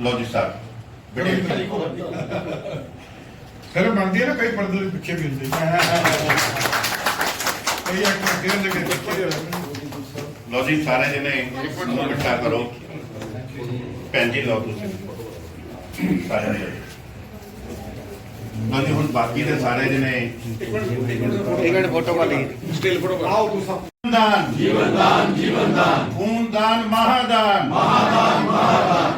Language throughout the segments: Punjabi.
ਲੋ ਜੀ ਸਰ। ਬੜੇ ਫਿਰ ਬਣਦੀ ਹੈ ਨਾ ਕਈ ਪਰਦੇ ਦੇ ਪਿੱਛੇ ਵੀ ਹੁੰਦੇ ਕਈ ਐਕਟਰ ਹੁੰਦੇ ਕਈ ਪਿੱਛੇ ਹੁੰਦੇ ਲੋ ਜੀ ਸਾਰੇ ਜਣੇ ਮੂੰਹ ਮਿੱਠਾ ਕਰੋ। ਭੈਣ ਜੀ ਲਓ ਤੁਸੀਂ। ਸਾਰੇ ਜਣੇ। ਹੁਣ ਬਾਕੀ ਦੇ ਸਾਰੇ ਜਣੇ। ਖੂਨਦਾਨ ਜੀਵਨਦਾਨ ਜੀਵਨਦਾਨ। ਖੂਨਦਾਨ ਮਹਾਦਾਨ। ਮਹਾਦਾਨ ਮਹਾਦਾਨ।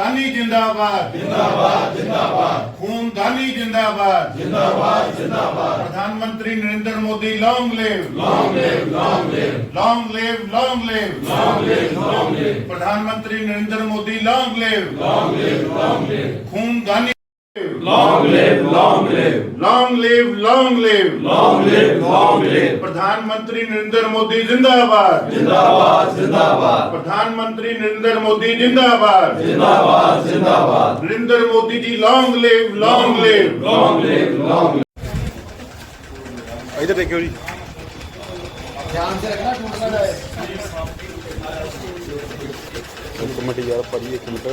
ਖੂਨਦਾਨੀ ਜਿੰਦਾਬਾਦ। ਜਿੰਦਾਬਾਦ ਜਿੰਦਾਬਾਦ। ਖੂਨਦਾਨੀ ਜਿੰਦਾਬਾਦ। ਜਿੰਦਾਬਾਦ ਜਿੰਦਾਬਾਦ। ਪ੍ਰਧਾਨ ਮੰਤਰੀ ਨਰਿੰਦਰ ਮੋਦੀ ਲੌਂਗ ਲਿਵ ਲੌਂਗ ਲਿਵ ਲੌਂਗ ਲਿਵ ਲੌਂਗ ਲਿਵ ਲੌਂਗ ਲਿਵ ਲੌਂਗ ਲਿਵ ਲੌਂਗ ਲਿਵ ਪ੍ਰਧਾਨ ਮੰਤਰੀ ਨਰਿੰਦਰ ਮੋਦੀ ਲੌਂਗ ਲਿਵ ਲੌਂਗ ਲਿਵ ਲੌਂਗ ਲਿਵ ਖੂਨਦਾਨੀ Long live, long live, ਲੌਂਗ ਲਿਵ ਲੌਂਗ ਲਿਵ long live, long live. ਪ੍ਰਧਾਨ ਮੰਤਰੀ ਨਰਿੰਦਰ ਮੋਦੀ ਜਿੰਦਾਬਾਦ Zindabad, zindabad, ਪ੍ਰਧਾਨ ਮੰਤਰੀ ਨਰਿੰਦਰ ਮੋਦੀ ਜਿੰਦਾਬਾਦ zindabad, zindabad. ਨਰਿੰਦਰ ਮੋਦੀ ਜੀ ਲੌਂਗ ਲਿਵ ਲੌਂਗ ਲਿਵ Long live, long live. ਇਧਰ ਦੇਖਿਓ ਜੀ ਇੱਕ ਮਿੰਟ ਯਾਰ ਭਾਜੀ ਇੱਕ ਮਿੰਟ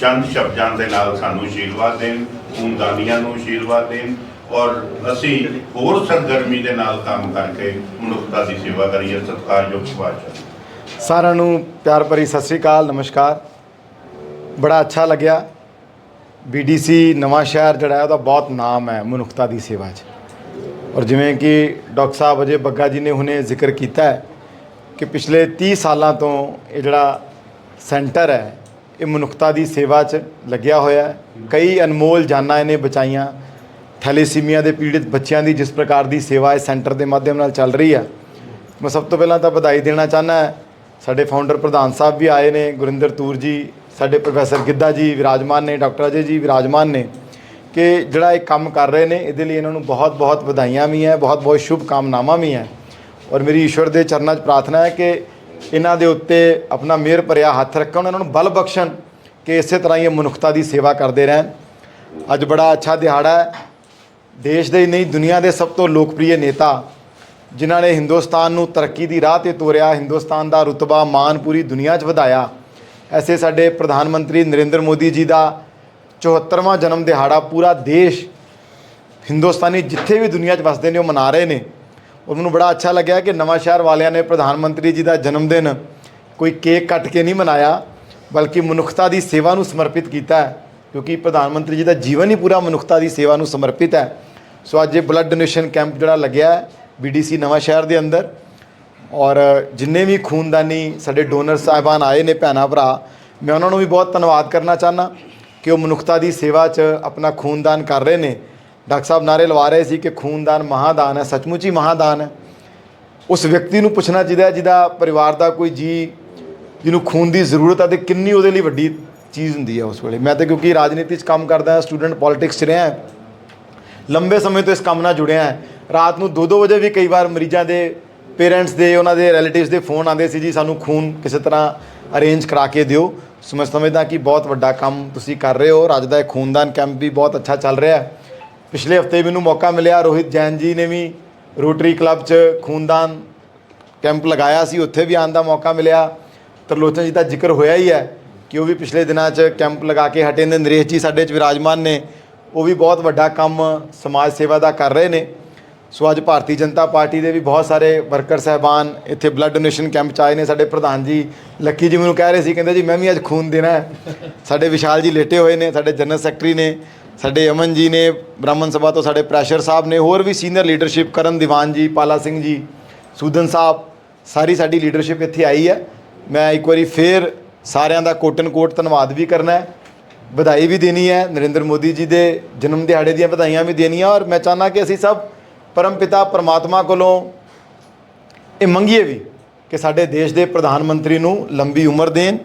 ਚੰਦ ਸ਼ਬਦਾਂ ਦੇ ਨਾਲ ਸਾਨੂੰ ਆਸ਼ੀਰਵਾਦ ਦੇਣ ਖੂਨਦਾਨੀਆਂ ਨੂੰ ਆਸ਼ੀਰਵਾਦ ਦੇਣ ਔਰ ਅਸੀਂ ਹੋਰ ਸਰਗਰਮੀ ਦੇ ਨਾਲ ਕੰਮ ਕਰਕੇ ਮਨੁੱਖਤਾ ਦੀ ਸੇਵਾ ਕਰੀਏ, ਸਤਿਕਾਰਯੋਗ ਸੁਭਾਸ਼ ਸਾਰਿਆਂ ਨੂੰ ਪਿਆਰ ਭਰੀ ਸਤਿ ਸ੍ਰੀ ਅਕਾਲ, ਨਮਸਕਾਰ। ਬੜਾ ਅੱਛਾ ਲੱਗਿਆ। ਬੀਡੀਸੀ ਨਵਾਂ ਸ਼ਹਿਰ ਜਿਹੜਾ ਹੈ, ਉਹਦਾ ਬਹੁਤ ਨਾਮ ਹੈ ਮਨੁੱਖਤਾ ਦੀ ਸੇਵਾ 'ਚ। ਔਰ ਜਿਵੇਂ ਕਿ ਡਾਕਟਰ ਸਾਹਿਬ ਅਜੇ ਬੱਗਾ ਜੀ ਨੇ ਹੁਣੇ ਜ਼ਿਕਰ ਕੀਤਾ ਹੈ ਕਿ ਪਿਛਲੇ 30 ਸਾਲਾਂ ਤੋਂ ਇਹ ਜਿਹੜਾ ਸੈਂਟਰ ਹੈ, ਇਹ ਮਨੁੱਖਤਾ ਦੀ ਸੇਵਾ 'ਚ ਲੱਗਿਆ ਹੋਇਆ ਹੈ। ਕਈ ਅਨਮੋਲ ਜਾਨਾਂ ਇਹਨੇ ਬਚਾਈਆਂ। ਥੈਲੇਸੀਮੀਆ ਦੇ ਪੀੜਿਤ ਬੱਚਿਆਂ ਦੀ ਜਿਸ ਪ੍ਰਕਾਰ ਦੀ ਸੇਵਾ ਇਸ ਸੈਂਟਰ ਦੇ ਮਾਧਿਅਮ ਨਾਲ ਚੱਲ ਰਹੀ ਹੈ। ਮੈਂ ਸਭ ਤੋਂ ਪਹਿਲਾਂ ਤਾਂ ਵਧਾਈ ਦੇਣਾ ਚਾਹੁੰਦਾ ਸਾਡੇ ਫਾਊਂਡਰ ਪ੍ਰਧਾਨ ਸਾਹਿਬ ਵੀ ਆਏ ਨੇ, ਗੁਰਿੰਦਰ ਤੂਰ ਜੀ, ਸਾਡੇ ਪ੍ਰੋਫੈਸਰ ਗਿੱਧਾ ਜੀ ਵਿਰਾਜਮਾਨ ਨੇ, ਡਾਕਟਰ ਅਜੇ ਜੀ ਵਿਰਾਜਮਾਨ ਨੇ ਕਿ ਜਿਹੜਾ ਇਹ ਕੰਮ ਕਰ ਰਹੇ ਨੇ, ਇਹਦੇ ਲਈ ਇਹਨਾਂ ਨੂੰ ਬਹੁਤ-ਬਹੁਤ ਵਧਾਈਆਂ ਵੀ ਹੈ, ਬਹੁਤ-ਬਹੁਤ ਸ਼ੁਭ ਕਾਮਨਾਵਾਂ ਵੀ ਹੈ। ਔਰ ਮੇਰੀ ਈਸ਼ਵਰ ਦੇ ਚਰਨਾਂ 'ਚ ਪ੍ਰਾਰਥਨਾ ਹੈ ਕਿ ਇਹਨਾਂ ਦੇ ਉੱਤੇ ਆਪਣਾ ਮਿਹਰ ਭਰਿਆ ਹੱਥ ਰੱਖਣ, ਉਹਨਾਂ ਨੂੰ ਬਲ ਬਖਸ਼ਣ ਕਿ ਇਸੇ ਤਰ੍ਹਾਂ ਹੀ ਇਹ ਮਨੁੱਖਤਾ ਦੀ ਸੇਵਾ ਕਰਦੇ ਰਹਿਣ। ਅੱਜ ਬੜਾ ਅੱਛਾ ਦਿਹਾੜਾ ਹੈ। ਦੇਸ਼ ਦੇ ਹੀ ਨਹੀਂ, ਦੁਨੀਆ ਦੇ ਸਭ ਤੋਂ ਲੋਕਪ੍ਰਿਯ ਨੇਤਾ ਜਿਨ੍ਹਾਂ ਨੇ ਹਿੰਦੁਸਤਾਨ ਨੂੰ ਤਰੱਕੀ ਦੀ ਰਾਹ ਤੇ ਤੋਰਿਆ, ਹਿੰਦੁਸਤਾਨ ਦਾ ਰੁਤਬਾ ਮਾਨ ਪੂਰੀ ਦੁਨੀਆ 'ਚ ਵਧਾਇਆ। ਐਸੇ ਸਾਡੇ ਪ੍ਰਧਾਨ ਮੰਤਰੀ ਨਰਿੰਦਰ ਮੋਦੀ ਜੀ ਦਾ 74ਵਾਂ ਜਨਮ ਦਿਹਾੜਾ ਪੂਰਾ ਦੇਸ਼, ਹਿੰਦੁਸਤਾਨੀ ਜਿੱਥੇ ਵੀ ਦੁਨੀਆ 'ਚ ਵਸਦੇ ਨੇ, ਉਹ ਮਨਾ ਰਹੇ ਨੇ। ਔਰ ਮੈਨੂੰ ਬੜਾ ਅੱਛਾ ਲੱਗਿਆ ਕਿ ਨਵਾਂ ਸ਼ਹਿਰ ਵਾਲਿਆਂ ਨੇ ਪ੍ਰਧਾਨ ਮੰਤਰੀ ਜੀ ਦਾ ਜਨਮ ਦਿਨ ਕੋਈ ਕੇਕ ਕੱਟ ਕੇ ਨਹੀਂ ਮਨਾਇਆ, ਬਲਕਿ ਮਨੁੱਖਤਾ ਦੀ ਸੇਵਾ ਨੂੰ ਸਮਰਪਿਤ ਕੀਤਾ ਹੈ, ਕਿਉਂਕਿ ਪ੍ਰਧਾਨ ਮੰਤਰੀ ਜੀ ਦਾ ਜੀਵਨ ਹੀ ਪੂਰਾ ਮਨੁੱਖਤਾ ਦੀ ਸੇਵਾ ਨੂੰ ਸਮਰਪਿਤ ਹੈ। ਸੋ ਅੱਜ ਇਹ ਬਲੱਡ ਡੋਨੇਸ਼ਨ ਕੈਂਪ ਜਿਹੜਾ ਲੱਗਿਆ ਹੈ ਬੀਡੀਸੀ ਨਵਾਂ ਸ਼ਹਿਰ ਦੇ ਅੰਦਰ, ਔਰ ਜਿੰਨੇ ਵੀ ਖੂਨਦਾਨੀ ਸਾਡੇ ਡੋਨਰ ਸਾਹਿਬਾਨ ਆਏ ਨੇ ਭੈਣਾਂ ਭਰਾ, ਮੈਂ ਉਹਨਾਂ ਨੂੰ ਵੀ ਬਹੁਤ ਧੰਨਵਾਦ ਕਰਨਾ ਚਾਹਨਾ ਕਿ ਉਹ ਮਨੁੱਖਤਾ ਦੀ ਸੇਵਾ 'ਚ ਆਪਣਾ ਖੂਨਦਾਨ ਕਰ ਰਹੇ ਨੇ। ਡਾਕਟਰ ਸਾਹਿਬ ਨਾਰੇ ਲਵਾ ਰਹੇ ਸੀ ਕਿ ਖੂਨਦਾਨ ਮਹਾਦਾਨ ਹੈ, ਸੱਚਮੁੱਚ ਹੀ ਮਹਾਦਾਨ ਹੈ। ਉਸ ਵਿਅਕਤੀ ਨੂੰ ਪੁੱਛਣਾ ਚਾਹੀਦਾ ਜਿਹਦਾ ਪਰਿਵਾਰ ਦਾ ਕੋਈ ਜੀ, ਜਿਹਨੂੰ ਖੂਨ ਦੀ ਜ਼ਰੂਰਤ ਹੈ ਤੇ ਕਿੰਨੀ ਉਹਦੇ ਲਈ ਵੱਡੀ ਚੀਜ਼ ਹੁੰਦੀ ਹੈ ਉਸ ਵੇਲੇ। ਮੈਂ ਤਾਂ ਕਿਉਂਕਿ ਰਾਜਨੀਤੀ 'ਚ ਕੰਮ ਕਰਦਾ ਸਟੂਡੈਂਟ ਪੋਲਿਟਿਕਸ 'ਚ ਰਿਹਾ ਲੰਬੇ ਸਮੇਂ ਤੋਂ ਇਸ ਕੰਮ ਨਾਲ ਜੁੜਿਆ ਹਾਂ। ਰਾਤ ਨੂੰ 2-2 ਵਜੇ ਵੀ ਕਈ ਵਾਰ ਮਰੀਜ਼ਾਂ ਦੇ ਪੇਰੈਂਟਸ ਦੇ, ਉਹਨਾਂ ਦੇ ਰਿਲੇਟਿਵਸ ਦੇ ਫੋਨ ਆਉਂਦੇ ਸੀ ਜੀ, ਸਾਨੂੰ ਖੂਨ ਕਿਸੇ ਤਰ੍ਹਾਂ ਅਰੇਂਜ ਕਰਾ ਕੇ ਦਿਓ। ਸੋ ਮੈਂ ਸਮਝਦਾ ਕਿ ਬਹੁਤ ਵੱਡਾ ਕੰਮ ਤੁਸੀਂ ਕਰ ਰਹੇ ਹੋ। ਅੱਜ ਦਾ ਇਹ ਖੂਨਦਾਨ ਕੈਂਪ ਵੀ ਬਹੁਤ ਅੱਛਾ ਚੱਲ ਰਿਹਾ ਹੈ। ਪਿਛਲੇ ਹਫ਼ਤੇ ਮੈਨੂੰ ਮੌਕਾ ਮਿਲਿਆ, ਰੋਹਿਤ ਜੈਨ ਜੀ ਨੇ ਵੀ ਰੋਟਰੀ ਕਲੱਬ 'ਚ ਖੂਨਦਾਨ ਕੈਂਪ ਲਗਾਇਆ ਸੀ, ਉੱਥੇ ਵੀ ਆਉਣ ਦਾ ਮੌਕਾ ਮਿਲਿਆ। ਤਰਲੋਚਨ ਜੀ ਦਾ ਜ਼ਿਕਰ ਹੋਇਆ ਹੀ ਹੈ ਕਿ ਉਹ ਵੀ ਪਿਛਲੇ ਦਿਨਾਂ 'ਚ ਕੈਂਪ ਲਗਾ ਕੇ ਹਟੇ ਨੇ। ਨਰੇਸ਼ ਜੀ ਸਾਡੇ 'ਚ ਵਿਰਾਜਮਾਨ ਨੇ। ਉਹ ਵੀ ਬਹੁਤ ਵੱਡਾ ਕੰਮ ਸਮਾਜ ਸੇਵਾ ਦਾ ਕਰ ਰਹੇ ਨੇ। ਸੋ ਅੱਜ ਭਾਰਤੀ ਜਨਤਾ ਪਾਰਟੀ ਦੇ ਵੀ ਬਹੁਤ ਸਾਰੇ ਵਰਕਰ ਸਹਿਬਾਨ ਇੱਥੇ ਬਲੱਡ ਡੋਨੇਸ਼ਨ ਕੈਂਪ 'ਚ ਆਏ ਨੇ। ਸਾਡੇ ਪ੍ਰਧਾਨ ਜੀ ਲੱਕੀ ਜੀ ਮੈਨੂੰ ਕਹਿ ਰਹੇ ਸੀ, ਕਹਿੰਦੇ ਜੀ, ਮੈਂ ਵੀ ਅੱਜ ਖੂਨ ਦੇਣਾ ਹੈ। ਸਾਡੇ ਵਿਸ਼ਾਲ ਜੀ ਲੇਟੇ ਹੋਏ ਨੇ, ਸਾਡੇ ਜਨਰਲ ਸੈਕਟਰੀ ਨੇ। ਸਾਡੇ ਅਮਨ ਜੀ ਨੇ, ਬ੍ਰਾਹਮਣ ਸਭਾ ਤੋਂ ਸਾਡੇ ਪ੍ਰੈਸ਼ਰ ਸਾਹਿਬ ਨੇ, ਹੋਰ ਵੀ ਸੀਨੀਅਰ ਲੀਡਰਸ਼ਿਪ ਕਰਨ ਦੀਵਾਨ ਜੀ, ਪਾਲਾ ਸਿੰਘ ਜੀ, ਸੂਦਨ ਸਾਹਿਬ, ਸਾਰੀ ਸਾਡੀ ਲੀਡਰਸ਼ਿਪ ਇੱਥੇ ਆਈ ਹੈ। ਮੈਂ ਇੱਕ ਵਾਰੀ ਫੇਰ ਸਾਰਿਆਂ ਦਾ ਕੋਟਨ ਕੋਟ ਧੰਨਵਾਦ ਵੀ ਕਰਨਾ ਹੈ। ਵਧਾਈ ਵੀ ਦੇਣੀ ਹੈ, ਨਰਿੰਦਰ ਮੋਦੀ ਜੀ ਦੇ ਜਨਮ ਦਿਹਾੜੇ ਦੀਆਂ ਵਧਾਈਆਂ ਵੀ ਦੇਣੀਆਂ ਔਰ ਮੈਂ ਚਾਹੁੰਦਾ ਕਿ ਅਸੀਂ ਸਭ ਪਰਮਪਿਤਾ, ਪਰਮਾਤਮਾ ਕੋਲੋਂ ਇਹ ਮੰਗੀਏ ਵੀ ਕਿ ਸਾਡੇ ਦੇਸ਼ ਦੇ ਪ੍ਰਧਾਨ ਮੰਤਰੀ ਨੂੰ ਲੰਬੀ ਉਮਰ ਦੇਣ,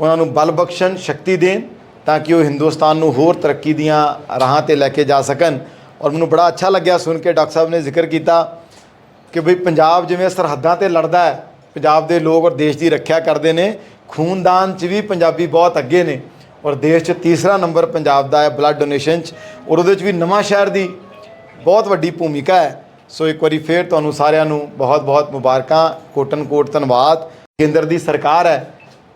ਉਹਨਾਂ ਨੂੰ ਬਲ ਬਖਸ਼ਣ, ਸ਼ਕਤੀ ਦੇਣ ਤਾਂ ਕਿ ਉਹ ਹਿੰਦੁਸਤਾਨ ਨੂੰ ਹੋਰ ਤਰੱਕੀ ਦੀਆਂ ਰਾਹਾਂ ਤੇ ਲੈ ਕੇ ਜਾ ਸਕਣ। ਔਰ ਮੈਨੂੰ ਬੜਾ ਅੱਛਾ ਲੱਗਿਆ ਸੁਣ ਕੇ ਡਾਕਟਰ ਸਾਹਿਬ ਨੇ ਜ਼ਿਕਰ ਕੀਤਾ ਕਿ ਭਈ ਪੰਜਾਬ ਜਿਵੇਂ ਸਰਹੱਦਾਂ ਤੇ ਲੜਦਾ ਹੈ, ਪੰਜਾਬ ਦੇ ਲੋਕ ਔਰ ਦੇਸ਼ ਦੀ ਰੱਖਿਆ ਕਰਦੇ ਨੇ, ਖੂਨਦਾਨ 'ਚ ਵੀ ਪੰਜਾਬੀ ਬਹੁਤ ਅੱਗੇ ਨੇ। ਔਰ ਦੇਸ਼ 'ਚ ਤੀਸਰਾ ਨੰਬਰ ਪੰਜਾਬ ਦਾ ਹੈ ਬਲੱਡ ਡੋਨੇਸ਼ਨ 'ਚ। ਔਰ ਉਹਦੇ 'ਚ ਵੀ ਨਵਾਂ ਸ਼ਹਿਰ ਦੀ ਬਹੁਤ ਵੱਡੀ ਭੂਮਿਕਾ ਹੈ। ਸੋ ਇੱਕ ਵਾਰੀ ਫੇਰ ਤੁਹਾਨੂੰ ਸਾਰਿਆਂ ਨੂੰ ਬਹੁਤ-ਬਹੁਤ ਮੁਬਾਰਕਾਂ। ਕੋਟਨ ਕੋਟ ਧੰਨਵਾਦ। ਕੇਂਦਰ ਦੀ ਸਰਕਾਰ ਹੈ।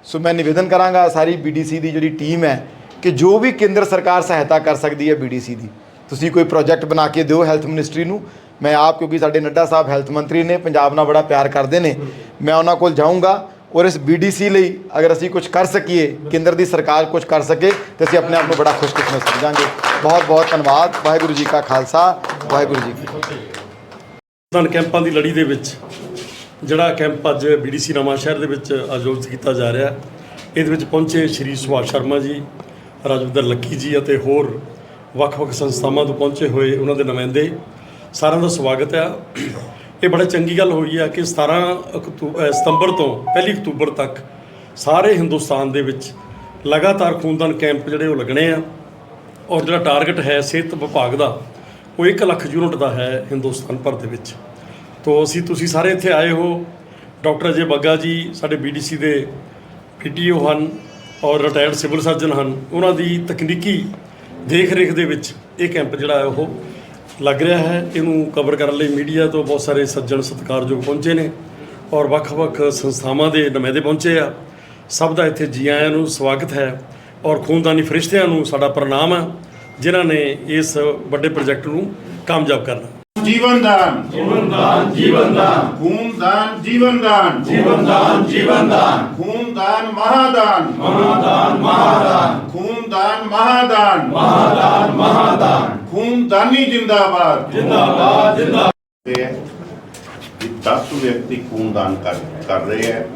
ਸੋ ਮੈਂ ਨਿਵੇਦਨ ਕਰਾਂਗਾ ਸਾਰੀ ਬੀਡੀਸੀ ਦੀ ਜਿਹੜੀ ਟੀਮ ਹੈ ਕਿ ਜੋ ਵੀ ਕੇਂਦਰ ਸਰਕਾਰ ਸਹਾਇਤਾ ਕਰ ਸਕਦੀ ਹੈ ਬੀਡੀਸੀ ਦੀ, ਤੁਸੀਂ ਕੋਈ ਪ੍ਰੋਜੈਕਟ ਬਣਾ ਕੇ ਦਿਓ ਹੈਲਥ ਮਿਨਿਸਟਰੀ ਨੂੰ। ਮੈਂ ਆਪ, ਕਿਉਂਕਿ ਸਾਡੇ ਨੱਡਾ ਸਾਹਿਬ ਹੈਲਥ ਮੰਤਰੀ ਨੇ, ਪੰਜਾਬ ਨਾਲ ਬੜਾ ਪਿਆਰ ਕਰਦੇ ਨੇ, ਮੈਂ ਉਹਨਾਂ ਕੋਲ ਜਾਊਂਗਾ ਔਰ ਇਸ ਬੀਡੀਸੀ ਲਈ ਅਗਰ ਅਸੀਂ ਕੁਝ ਕਰ ਸਕੀਏ, ਕੇਂਦਰ ਦੀ ਸਰਕਾਰ ਕੁਝ ਕਰ ਸਕੇ, ਤੇ ਅਸੀਂ ਆਪਣੇ ਆਪ ਨੂੰ ਬੜਾ ਖੁਸ਼ਕਿਸਮਤ ਸਮਝਾਂਗੇ। ਬਹੁਤ ਬਹੁਤ ਧੰਨਵਾਦ। ਵਾਹਿਗੁਰੂ ਜੀ ਕਾ ਖਾਲਸਾ, ਵਾਹਿਗੁਰੂ ਜੀ ਕੀ ਫਤਿਹ। ਕੈਂਪਾਂ ਦੀ ਲੜੀ ਦੇ ਵਿੱਚ, ਜਿਹੜਾ ਕੈਂਪ ਅੱਜ ਬੀਡੀਸੀ ਨਵਾਂ ਸ਼ਹਿਰ ਦੇ ਵਿੱਚ ਆਯੋਜਿਤ ਕੀਤਾ ਜਾ ਰਿਹਾ, ਇਹਦੇ ਵਿੱਚ ਪਹੁੰਚੇ ਸ਼੍ਰੀ ਸੁਭਾਸ਼ ਸ਼ਰਮਾ ਜੀ ਰਾਜਵਿੰਦਰ ਲੱਕੀ ਜੀ ਅਤੇ ਹੋਰ ਵੱਖ-ਵੱਖ ਸੰਸਥਾਵਾਂ ਤੋਂ ਪਹੁੰਚੇ ਹੋਏ ਉਹਨਾਂ ਦੇ ਨੁਮਾਇੰਦੇ, ਸਾਰਿਆਂ ਦਾ ਸਵਾਗਤ ਹੈ। ਇਹ ਬੜਾ ਚੰਗੀ ਗੱਲ ਹੋਈ ਹੈ ਕਿ 17 ਅਕਤੂ- ਸਤੰਬਰ ਤੋਂ 1 ਅਕਤੂਬਰ ਤੱਕ ਸਾਰੇ ਹਿੰਦੁਸਤਾਨ ਦੇ ਵਿੱਚ ਲਗਾਤਾਰ ਖੂਨਦਾਨ ਕੈਂਪ ਜਿਹੜੇ ਉਹ ਲੱਗਣੇ ਆ ਔਰ ਜਿਹੜਾ ਟਾਰਗੇਟ ਹੈ ਸਿਹਤ ਵਿਭਾਗ ਦਾ, ਉਹ 1 ਲੱਖ ਯੂਨਿਟ ਦਾ ਹੈ ਹਿੰਦੁਸਤਾਨ ਭਰ ਦੇ ਵਿੱਚ। ਤੋਂ ਅਸੀਂ, ਤੁਸੀਂ ਸਾਰੇ ਇੱਥੇ ਆਏ ਹੋ। ਡਾਕਟਰ ਅਜੇ ਬੱਗਾ ਜੀ, ਸਾਡੇ ਬੀਡੀਸੀ ਦੇ ਪੀਟੀਓ ਹਨ। ਔਰ ਰਿਟਾਇਰਡ ਸਿਵਲ ਸਰਜਨ ਹਨ। ਉਹਨਾਂ ਦੀ ਤਕਨੀਕੀ ਦੇਖ ਰੇਖ ਦੇ ਵਿੱਚ ਇਹ ਕੈਂਪ ਜਿਹੜਾ ਹੈ ਉਹ ਲੱਗ ਰਿਹਾ ਹੈ। ਇਹਨੂੰ ਕਵਰ ਕਰਨ ਲਈ ਮੀਡੀਆ ਤੋਂ ਬਹੁਤ ਸਾਰੇ ਸੱਜਣ ਸਤਿਕਾਰਯੋਗ ਪਹੁੰਚੇ ਨੇ ਔਰ ਵੱਖ-ਵੱਖ ਸੰਸਥਾਵਾਂ ਦੇ ਨੁਮਾਇੰਦੇ ਪਹੁੰਚੇ ਆ। ਸਭ ਦਾ ਇੱਥੇ ਜੀ ਆਇਆਂ ਨੂੰ ਸਵਾਗਤ ਹੈ ਔਰ ਖੂਨਦਾਨੀ ਫਰਿਸ਼ਤਿਆਂ ਨੂੰ ਸਾਡਾ ਪ੍ਰਣਾਮ ਹੈ ਜਿਨ੍ਹਾਂ ਨੇ ਇਸ ਵੱਡੇ ਪ੍ਰੋਜੈਕਟ ਨੂੰ ਕਾਮਯਾਬ ਕਰਨਾ। ਜੀਵਨ ਦਾਨ ਜੀਵਨ ਦਾਨ ਜੀਵਨ ਦਾਨ ਖੂਨ ਦਾਨ ਜੀਵਨ ਦਾਨ ਜੀਵਨ ਦਾਨ ਜੀਵਨ ਦਾਨ ਖੂਨ ਦਾਨ ਮਹਾਦਾਨ। ਮਹਾਦਾਨ ਮਹਾਦਾਨ। ਖੂਨ ਦਾਨ ਮਹਾਦਾਨ। ਮਹਾਦਾਨ ਮਹਾਦਾਨ। ਖੂਨ ਦਾਨੀ ਜਿੰਦਾਬਾਦ। ਜਿੰਦਾਬਾਦ ਜਿੰਦਾਬਾਦ। ਹੈ ਕਿ 10 ਵਿਅਕਤੀ ਖੂਨਦਾਨ ਕਰ ਕਰ ਰਹੇ ਹੈ।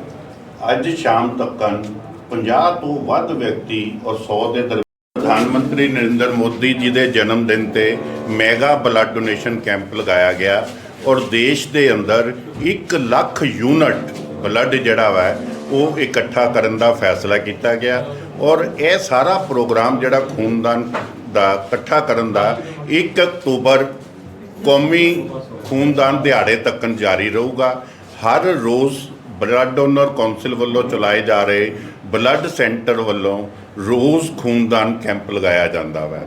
ਅੱਜ ਸ਼ਾਮ ਤੱਕਨ 50 ਤੋਂ ਵੱਧ ਵਿਅਕਤੀ ਔਰ 100 ਦੇ ਦਰ ਪ੍ਰਧਾਨ ਮੰਤਰੀ ਨਰਿੰਦਰ ਮੋਦੀ ਜੀ ਦੇ ਜਨਮ ਦਿਨ ਤੇ ਮੈਗਾ ਬਲੱਡ ਡੋਨੇਸ਼ਨ ਕੈਂਪ ਲਗਾਇਆ ਗਿਆ ਔਰ ਦੇਸ਼ ਦੇ ਅੰਦਰ 1 ਲੱਖ ਯੂਨਿਟ ਬਲੱਡ ਜਿਹੜਾ ਵਾ ਉਹ ਇਕੱਠਾ ਕਰਨ ਦਾ ਫੈਸਲਾ ਕੀਤਾ ਗਿਆ ਔਰ ਇਹ ਸਾਰਾ ਪ੍ਰੋਗਰਾਮ ਜਿਹੜਾ ਖੂਨਦਾਨ ਦਾ, ਇਕੱਠਾ ਕਰਨ ਦਾ 1 ਅਕਤੂਬਰ ਕੌਮੀ ਖੂਨਦਾਨ ਦਿਹਾੜੇ ਤੱਕ ਜਾਰੀ ਰਹੂਗਾ। ਹਰ ਰੋਜ਼ ਬਲੱਡ ਡੋਨਰ ਕੌਂਸਲ ਵੱਲੋਂ ਚਲਾਏ ਜਾ ਰਹੇ ਬਲੱਡ ਸੈਂਟਰ ਵੱਲੋਂ ਰੋਜ਼ ਖੂਨਦਾਨ ਕੈਂਪ ਲਗਾਇਆ ਜਾਂਦਾ ਹੈ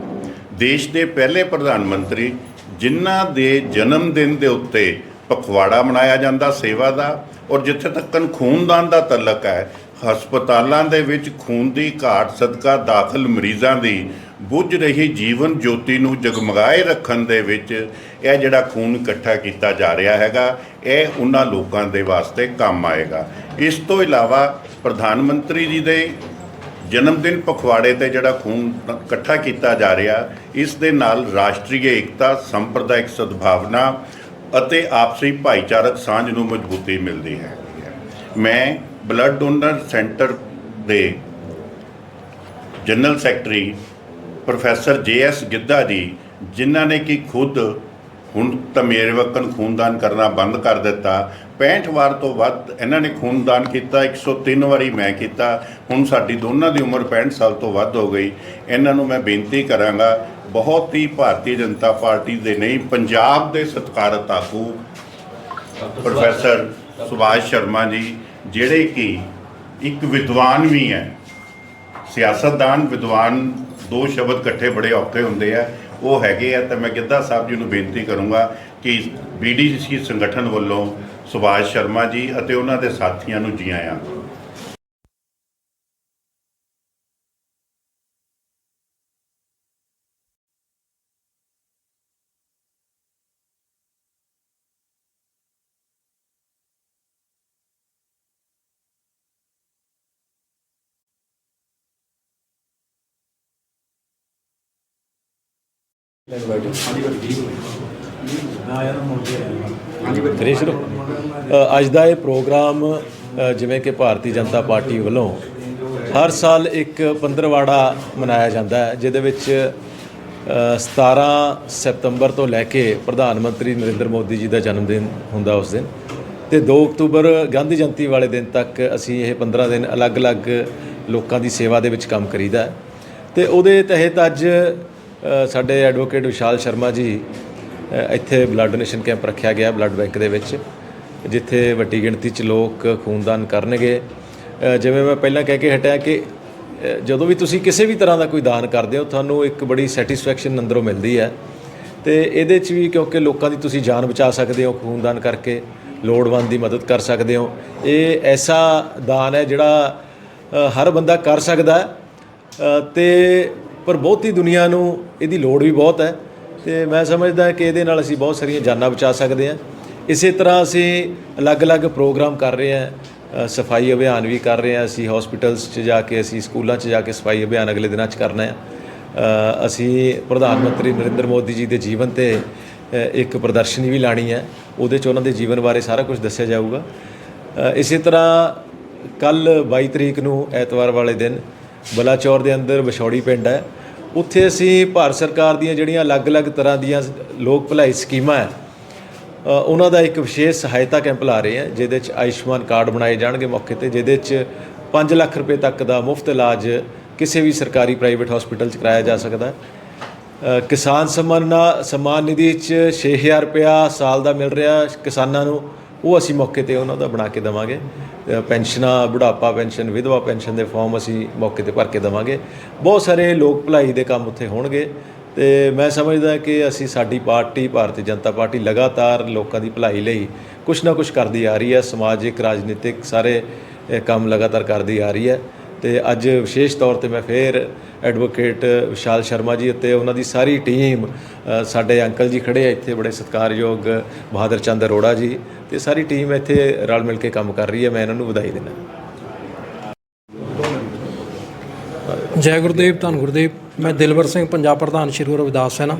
ਦੇਸ਼ ਦੇ ਪਹਿਲੇ ਪ੍ਰਧਾਨ ਮੰਤਰੀ ਜਿਨ੍ਹਾਂ ਦੇ ਜਨਮ ਦਿਨ ਦੇ ਉੱਤੇ ਪਖਵਾੜਾ ਮਨਾਇਆ ਜਾਂਦਾ, ਸੇਵਾ ਦਾ। ਔਰ ਜਿੱਥੇ ਤੱਕ ਖੂਨਦਾਨ ਦਾ ਤਲਕ ਹੈ, ਹਸਪਤਾਲਾਂ ਦੇ ਵਿੱਚ ਖੂਨ ਦੀ ਘਾਟ ਸਦਕਾ ਦਾਖਲ ਮਰੀਜ਼ਾਂ ਦੀ ਬੁੱਝ ਰਹੀ ਜੀਵਨ ਜੋਤੀ ਨੂੰ ਜਗਮਗਾਏ ਰੱਖਣ ਦੇ ਵਿੱਚ ਇਹ ਜਿਹੜਾ ਖੂਨ ਇਕੱਠਾ ਕੀਤਾ ਜਾ ਰਿਹਾ ਹੈਗਾ, ਇਹ ਉਹਨਾਂ ਲੋਕਾਂ ਦੇ ਵਾਸਤੇ ਕੰਮ ਆਏਗਾ। ਇਸ ਤੋਂ ਇਲਾਵਾ ਪ੍ਰਧਾਨ ਮੰਤਰੀ ਜੀ ਦੇ ਜਨਮ ਦਿਨ ਪਖਵਾੜੇ ਤੇ ਜਿਹੜਾ ਖੂਨ ਇਕੱਠਾ ਕੀਤਾ ਜਾ ਰਿਹਾ, ਇਸ ਦੇ ਨਾਲ ਰਾਸ਼ਟਰੀ ਏਕਤਾ, ਸੰਪਰਦਾਇਕ ਸਦਭਾਵਨਾ ਅਤੇ ਆਪਸੀ ਭਾਈਚਾਰਕ ਸਾਂਝ ਨੂੰ ਮਜ਼ਬੂਤੀ ਮਿਲਦੀ ਹੈ। ਮੈਂ ਬਲੱਡ ਡੋਨਰ ਸੈਂਟਰ ਦੇ general secretary professor J S Giddha ji, ਜਿਨ੍ਹਾਂ ਨੇ ਕਿ ਖੁਦ ਹੁਣ ਤਾਂ ਮੇਰੇ ਵਕਨ ਖੂਨਦਾਨ ਕਰਨਾ ਬੰਦ ਕਰ ਦਿੱਤਾ 65 ਵਾਰ ਤੋਂ ਵੱਧ ਇਹਨਾਂ ਨੇ ਖੂਨਦਾਨ ਕੀਤਾ 103 ਵਾਰੀ ਮੈਂ ਕੀਤਾ। ਹੁਣ ਸਾਡੀ ਦੋਨਾਂ ਦੀ ਉਮਰ 65 ਸਾਲ ਤੋਂ ਵੱਧ ਹੋ ਗਈ। ਇਹਨਾਂ ਨੂੰ ਮੈਂ ਬੇਨਤੀ ਕਰਾਂਗਾ, ਬਹੁਤ ਹੀ ਭਾਰਤੀ ਜਨਤਾ ਪਾਰਟੀ ਦੇ ਨਹੀਂ, ਪੰਜਾਬ ਦੇ ਸਤਿਕਾਰਤ ਆਗੂ ਪ੍ਰੋਫੈਸਰ ਸੁਭਾਸ਼ ਸ਼ਰਮਾ ਜੀ, ਜਿਹੜੇ ਕਿ ਇੱਕ ਵਿਦਵਾਨ ਵੀ ਹੈ, ਸਿਆਸਤਦਾਨ, ਵਿਦਵਾਨ, ਦੋ ਸ਼ਬਦ ਇਕੱਠੇ ਬੜੇ ਔਖੇ ਹੁੰਦੇ ਆ, ਉਹ ਹੈਗੇ ਆ, ਤਾਂ ਮੈਂ ਗਿੱਧਾ ਸਾਹਿਬ ਜੀ ਨੂੰ ਬੇਨਤੀ ਕਰੂੰਗਾ ਕਿ ਬੀਡੀਸੀ ਸੰਗਠਨ ਵੱਲੋਂ ਸੁਭਾਸ਼ ਸ਼ਰਮਾ ਜੀ ਅਤੇ ਉਹਨਾਂ ਦੇ ਸਾਥੀਆਂ ਨੂੰ ਜੀ। ਆਇਆਂ। ਕਰੀਏ ਸ਼ੁਰੂ। ਅ, ਅੱਜ ਦਾ ਇਹ ਪ੍ਰੋਗਰਾਮ ਜਿਵੇਂ ਕਿ ਭਾਰਤੀ ਜਨਤਾ ਪਾਰਟੀ ਵੱਲੋਂ ਹਰ ਸਾਲ ਇੱਕ ਪੰਦਰਵਾੜਾ ਮਨਾਇਆ ਜਾਂਦਾ ਹੈ ਜਿਹਦੇ ਵਿੱਚ ਅ, 17 ਸਤੰਬਰ ਤੋਂ ਲੈ ਕੇ ਪ੍ਰਧਾਨ ਮੰਤਰੀ ਨਰਿੰਦਰ ਮੋਦੀ ਜੀ ਦਾ ਜਨਮ ਦਿਨ ਹੁੰਦਾ ਉਸ ਦਿਨ ਤੇ 2 ਅਕਤੂਬਰ ਗਾਂਧੀ ਜਯੰਤੀ ਵਾਲੇ ਦਿਨ ਤੱਕ ਅਸੀਂ ਇਹ 15 ਦਿਨ ਅਲੱਗ-ਅਲੱਗ ਲੋਕਾਂ ਦੀ ਸੇਵਾ ਦੇ ਵਿੱਚ ਕੰਮ ਕਰੀਦਾ ਹੈ। ਤੇ ਉਹਦੇ ਤਹਿਤ ਅੱਜ ਸਾਡੇ ਐਡਵੋਕੇਟ ਵਿਸ਼ਾਲ ਸ਼ਰਮਾ ਜੀ ਇੱਥੇ ਬਲੱਡ ਡੋਨੇਸ਼ਨ ਕੈਂਪ ਰੱਖਿਆ ਗਿਆ ਬਲੱਡ ਬੈਂਕ ਦੇ ਵਿੱਚ, ਜਿੱਥੇ ਵੱਡੀ ਗਿਣਤੀ 'ਚ ਲੋਕ ਖੂਨਦਾਨ ਕਰਨਗੇ। ਜਿਵੇਂ ਮੈਂ ਪਹਿਲਾਂ ਕਹਿ ਕੇ ਹਟਿਆ ਕਿ ਜਦੋਂ ਵੀ ਤੁਸੀਂ ਕਿਸੇ ਵੀ ਤਰ੍ਹਾਂ ਦਾ ਕੋਈ ਦਾਨ ਕਰਦੇ ਹੋ, ਤੁਹਾਨੂੰ ਇੱਕ ਬੜੀ ਸੈਟੀਸਫੈਕਸ਼ਨ ਅੰਦਰੋਂ ਮਿਲਦੀ ਹੈ। ਤੇ ਇਹਦੇ 'ਚ ਵੀ ਕਿਉਂਕਿ ਲੋਕਾਂ ਦੀ ਤੁਸੀਂ ਜਾਨ ਬਚਾ ਸਕਦੇ ਹੋ ਖੂਨਦਾਨ ਕਰਕੇ, ਲੋੜਵੰਦ ਦੀ ਮਦਦ ਕਰ ਸਕਦੇ ਹੋ। ਇਹ ਐਸਾ ਦਾਨ ਹੈ ਜਿਹੜਾ ਹਰ ਬੰਦਾ ਕਰ ਸਕਦਾ ਹੈ। ਤੇ ਪਰ ਬਹੁਤੀ ਦੁਨੀਆ ਨੂੰ ਇਹਦੀ ਲੋੜ ਵੀ ਬਹੁਤ ਹੈ। ਤੇ ਮੈਂ ਸਮਝਦਾ ਕਿ ਇਹਦੇ ਨਾਲ ਅਸੀਂ ਬਹੁਤ ਸਾਰੀਆਂ ਜਾਨਾਂ ਬਚਾ ਸਕਦੇ ਹਾਂ। ਇਸੇ ਤਰ੍ਹਾਂ ਅਸੀਂ ਅਲੱਗ-ਅਲੱਗ ਪ੍ਰੋਗਰਾਮ ਕਰ ਰਹੇ ਹਾਂ ਸਫ਼ਾਈ ਅਭਿਆਨ ਵੀ ਕਰ ਰਹੇ ਹਾਂ। ਅਸੀਂ ਹਸਪੀਟਲਸ 'ਚ ਜਾ ਕੇ, ਅਸੀਂ ਸਕੂਲਾਂ 'ਚ ਜਾ ਕੇ ਸਫ਼ਾਈ ਅਭਿਆਨ ਅਗਲੇ ਦਿਨਾਂ 'ਚ ਕਰਨਾ ਹੈ। ਅਸੀਂ ਪ੍ਰਧਾਨ ਮੰਤਰੀ ਨਰਿੰਦਰ ਮੋਦੀ ਜੀ ਦੇ ਜੀਵਨ ਤੇ ਇੱਕ ਪ੍ਰਦਰਸ਼ਨੀ ਵੀ ਲਾਣੀ ਹੈ। ਉਹਦੇ 'ਚ ਉਹਨਾਂ ਦੇ ਜੀਵਨ ਬਾਰੇ ਸਾਰਾ ਕੁਝ ਦੱਸਿਆ ਜਾਊਗਾ। ਇਸੇ ਤਰ੍ਹਾਂ ਕੱਲ 22 ਤਰੀਕ ਨੂੰ ਐਤਵਾਰ ਵਾਲੇ ਦਿਨ ਬਲਾਚੌਰ ਦੇ ਅੰਦਰ ਵਿਛੌੜੀ ਪਿੰਡ ਹੈ। ਉੱਥੇ ਅਸੀਂ ਭਾਰਤ ਸਰਕਾਰ ਦੀਆਂ ਜਿਹੜੀਆਂ ਅਲੱਗ-ਅਲੱਗ ਤਰ੍ਹਾਂ ਦੀਆਂ ਲੋਕ ਭਲਾਈ ਸਕੀਮਾਂ ਹੈ ਉਹਨਾਂ ਦਾ ਇੱਕ ਵਿਸ਼ੇਸ਼ ਸਹਾਇਤਾ ਕੈਂਪ ਲਾ ਰਹੇ ਹਾਂ, ਜਿਹਦੇ 'ਚ ਆਯੁਸ਼ਮਾਨ ਕਾਰਡ ਬਣਾਏ ਜਾਣਗੇ ਮੌਕੇ ਤੇ, ਜਿਹਦੇ 'ਚ 5 ਲੱਖ ਰੁਪਏ ਤੱਕ ਦਾ ਮੁਫਤ ਇਲਾਜ ਕਿਸੇ ਵੀ ਸਰਕਾਰੀ ਪ੍ਰਾਈਵੇਟ ਹਸਪੀਟਲ 'ਚ ਕਰਾਇਆ ਜਾ ਸਕਦਾ ਹੈ। ਕਿਸਾਨ ਸਨਮਾਨ ਸਨਮਾਨ ਨਿਧੀ 'ਚ 6000 ਰੁਪਇਆ ਸਾਲ ਦਾ ਮਿਲ ਰਿਹਾ ਕਿਸਾਨਾਂ ਨੂੰ। ਉਹ ਅਸੀਂ ਮੌਕੇ ਤੇ ਉਹਨਾਂ ਦਾ ਬਣਾ ਕੇ ਦੇਵਾਂਗੇ। ਪੈਨਸ਼ਨਾਂ, ਬੁਢਾਪਾ ਪੈਨਸ਼ਨ, ਵਿਧਵਾ ਪੈਨਸ਼ਨ ਦੇ ਫਾਰਮ ਅਸੀਂ ਮੌਕੇ ਤੇ ਭਰ ਕੇ ਦੇਵਾਂਗੇ। ਬਹੁਤ ਸਾਰੇ ਲੋਕ ਭਲਾਈ ਦੇ ਕੰਮ ਉੱਥੇ ਹੋਣਗੇ। ਤੇ ਮੈਂ ਸਮਝਦਾ ਕਿ ਅਸੀਂ ਸਾਡੀ ਪਾਰਟੀ, ਭਾਰਤੀ ਜਨਤਾ ਪਾਰਟੀ ਲਗਾਤਾਰ ਲੋਕਾਂ ਦੀ ਭਲਾਈ ਲਈ ਕੁਛ ਨਾ ਕੁਛ ਕਰਦੀ ਆ ਰਹੀ ਹੈ। ਸਮਾਜਿਕ ਰਾਜਨੀਤਿਕ ਸਾਰੇ ਕੰਮ ਲਗਾਤਾਰ ਕਰਦੀ ਆ ਰਹੀ ਹੈ। ਤੇ ਅੱਜ ਵਿਸ਼ੇਸ਼ ਤੌਰ ਤੇ ਮੈਂ ਫੇਰ ਐਡਵੋਕੇਟ ਵਿਸ਼ਾਲ ਸ਼ਰਮਾ ਜੀ ਅਤੇ ਉਹਨਾਂ ਦੀ ਸਾਰੀ ਟੀਮ ਸਾਡੇ ਅੰਕਲ ਜੀ ਖੜੇ ਆ ਇੱਥੇ ਬੜੇ ਸਤਿਕਾਰਯੋਗ ਬਹਾਦਰ ਚੰਦ ਅਰੋੜਾ ਜੀ ਤੇ ਸਾਰੀ ਟੀਮ ਇੱਥੇ ਰਲ ਮਿਲ ਕੇ ਕੰਮ ਕਰ ਰਹੀ ਹੈ, ਮੈਂ ਇਹਨਾਂ ਨੂੰ ਵਧਾਈ ਦਿੰਦਾ। ਜੈ ਗੁਰਦੇਵ, ਧੰਨ ਗੁਰਦੇਵ। ਮੈਂ ਦਿਲਵਰ ਸਿੰਘ, ਪੰਜਾਬ ਪ੍ਰਧਾਨ ਸ਼੍ਰੀ ਗੁਰੂ ਰਵਿਦਾਸ ਸੈਨਾ।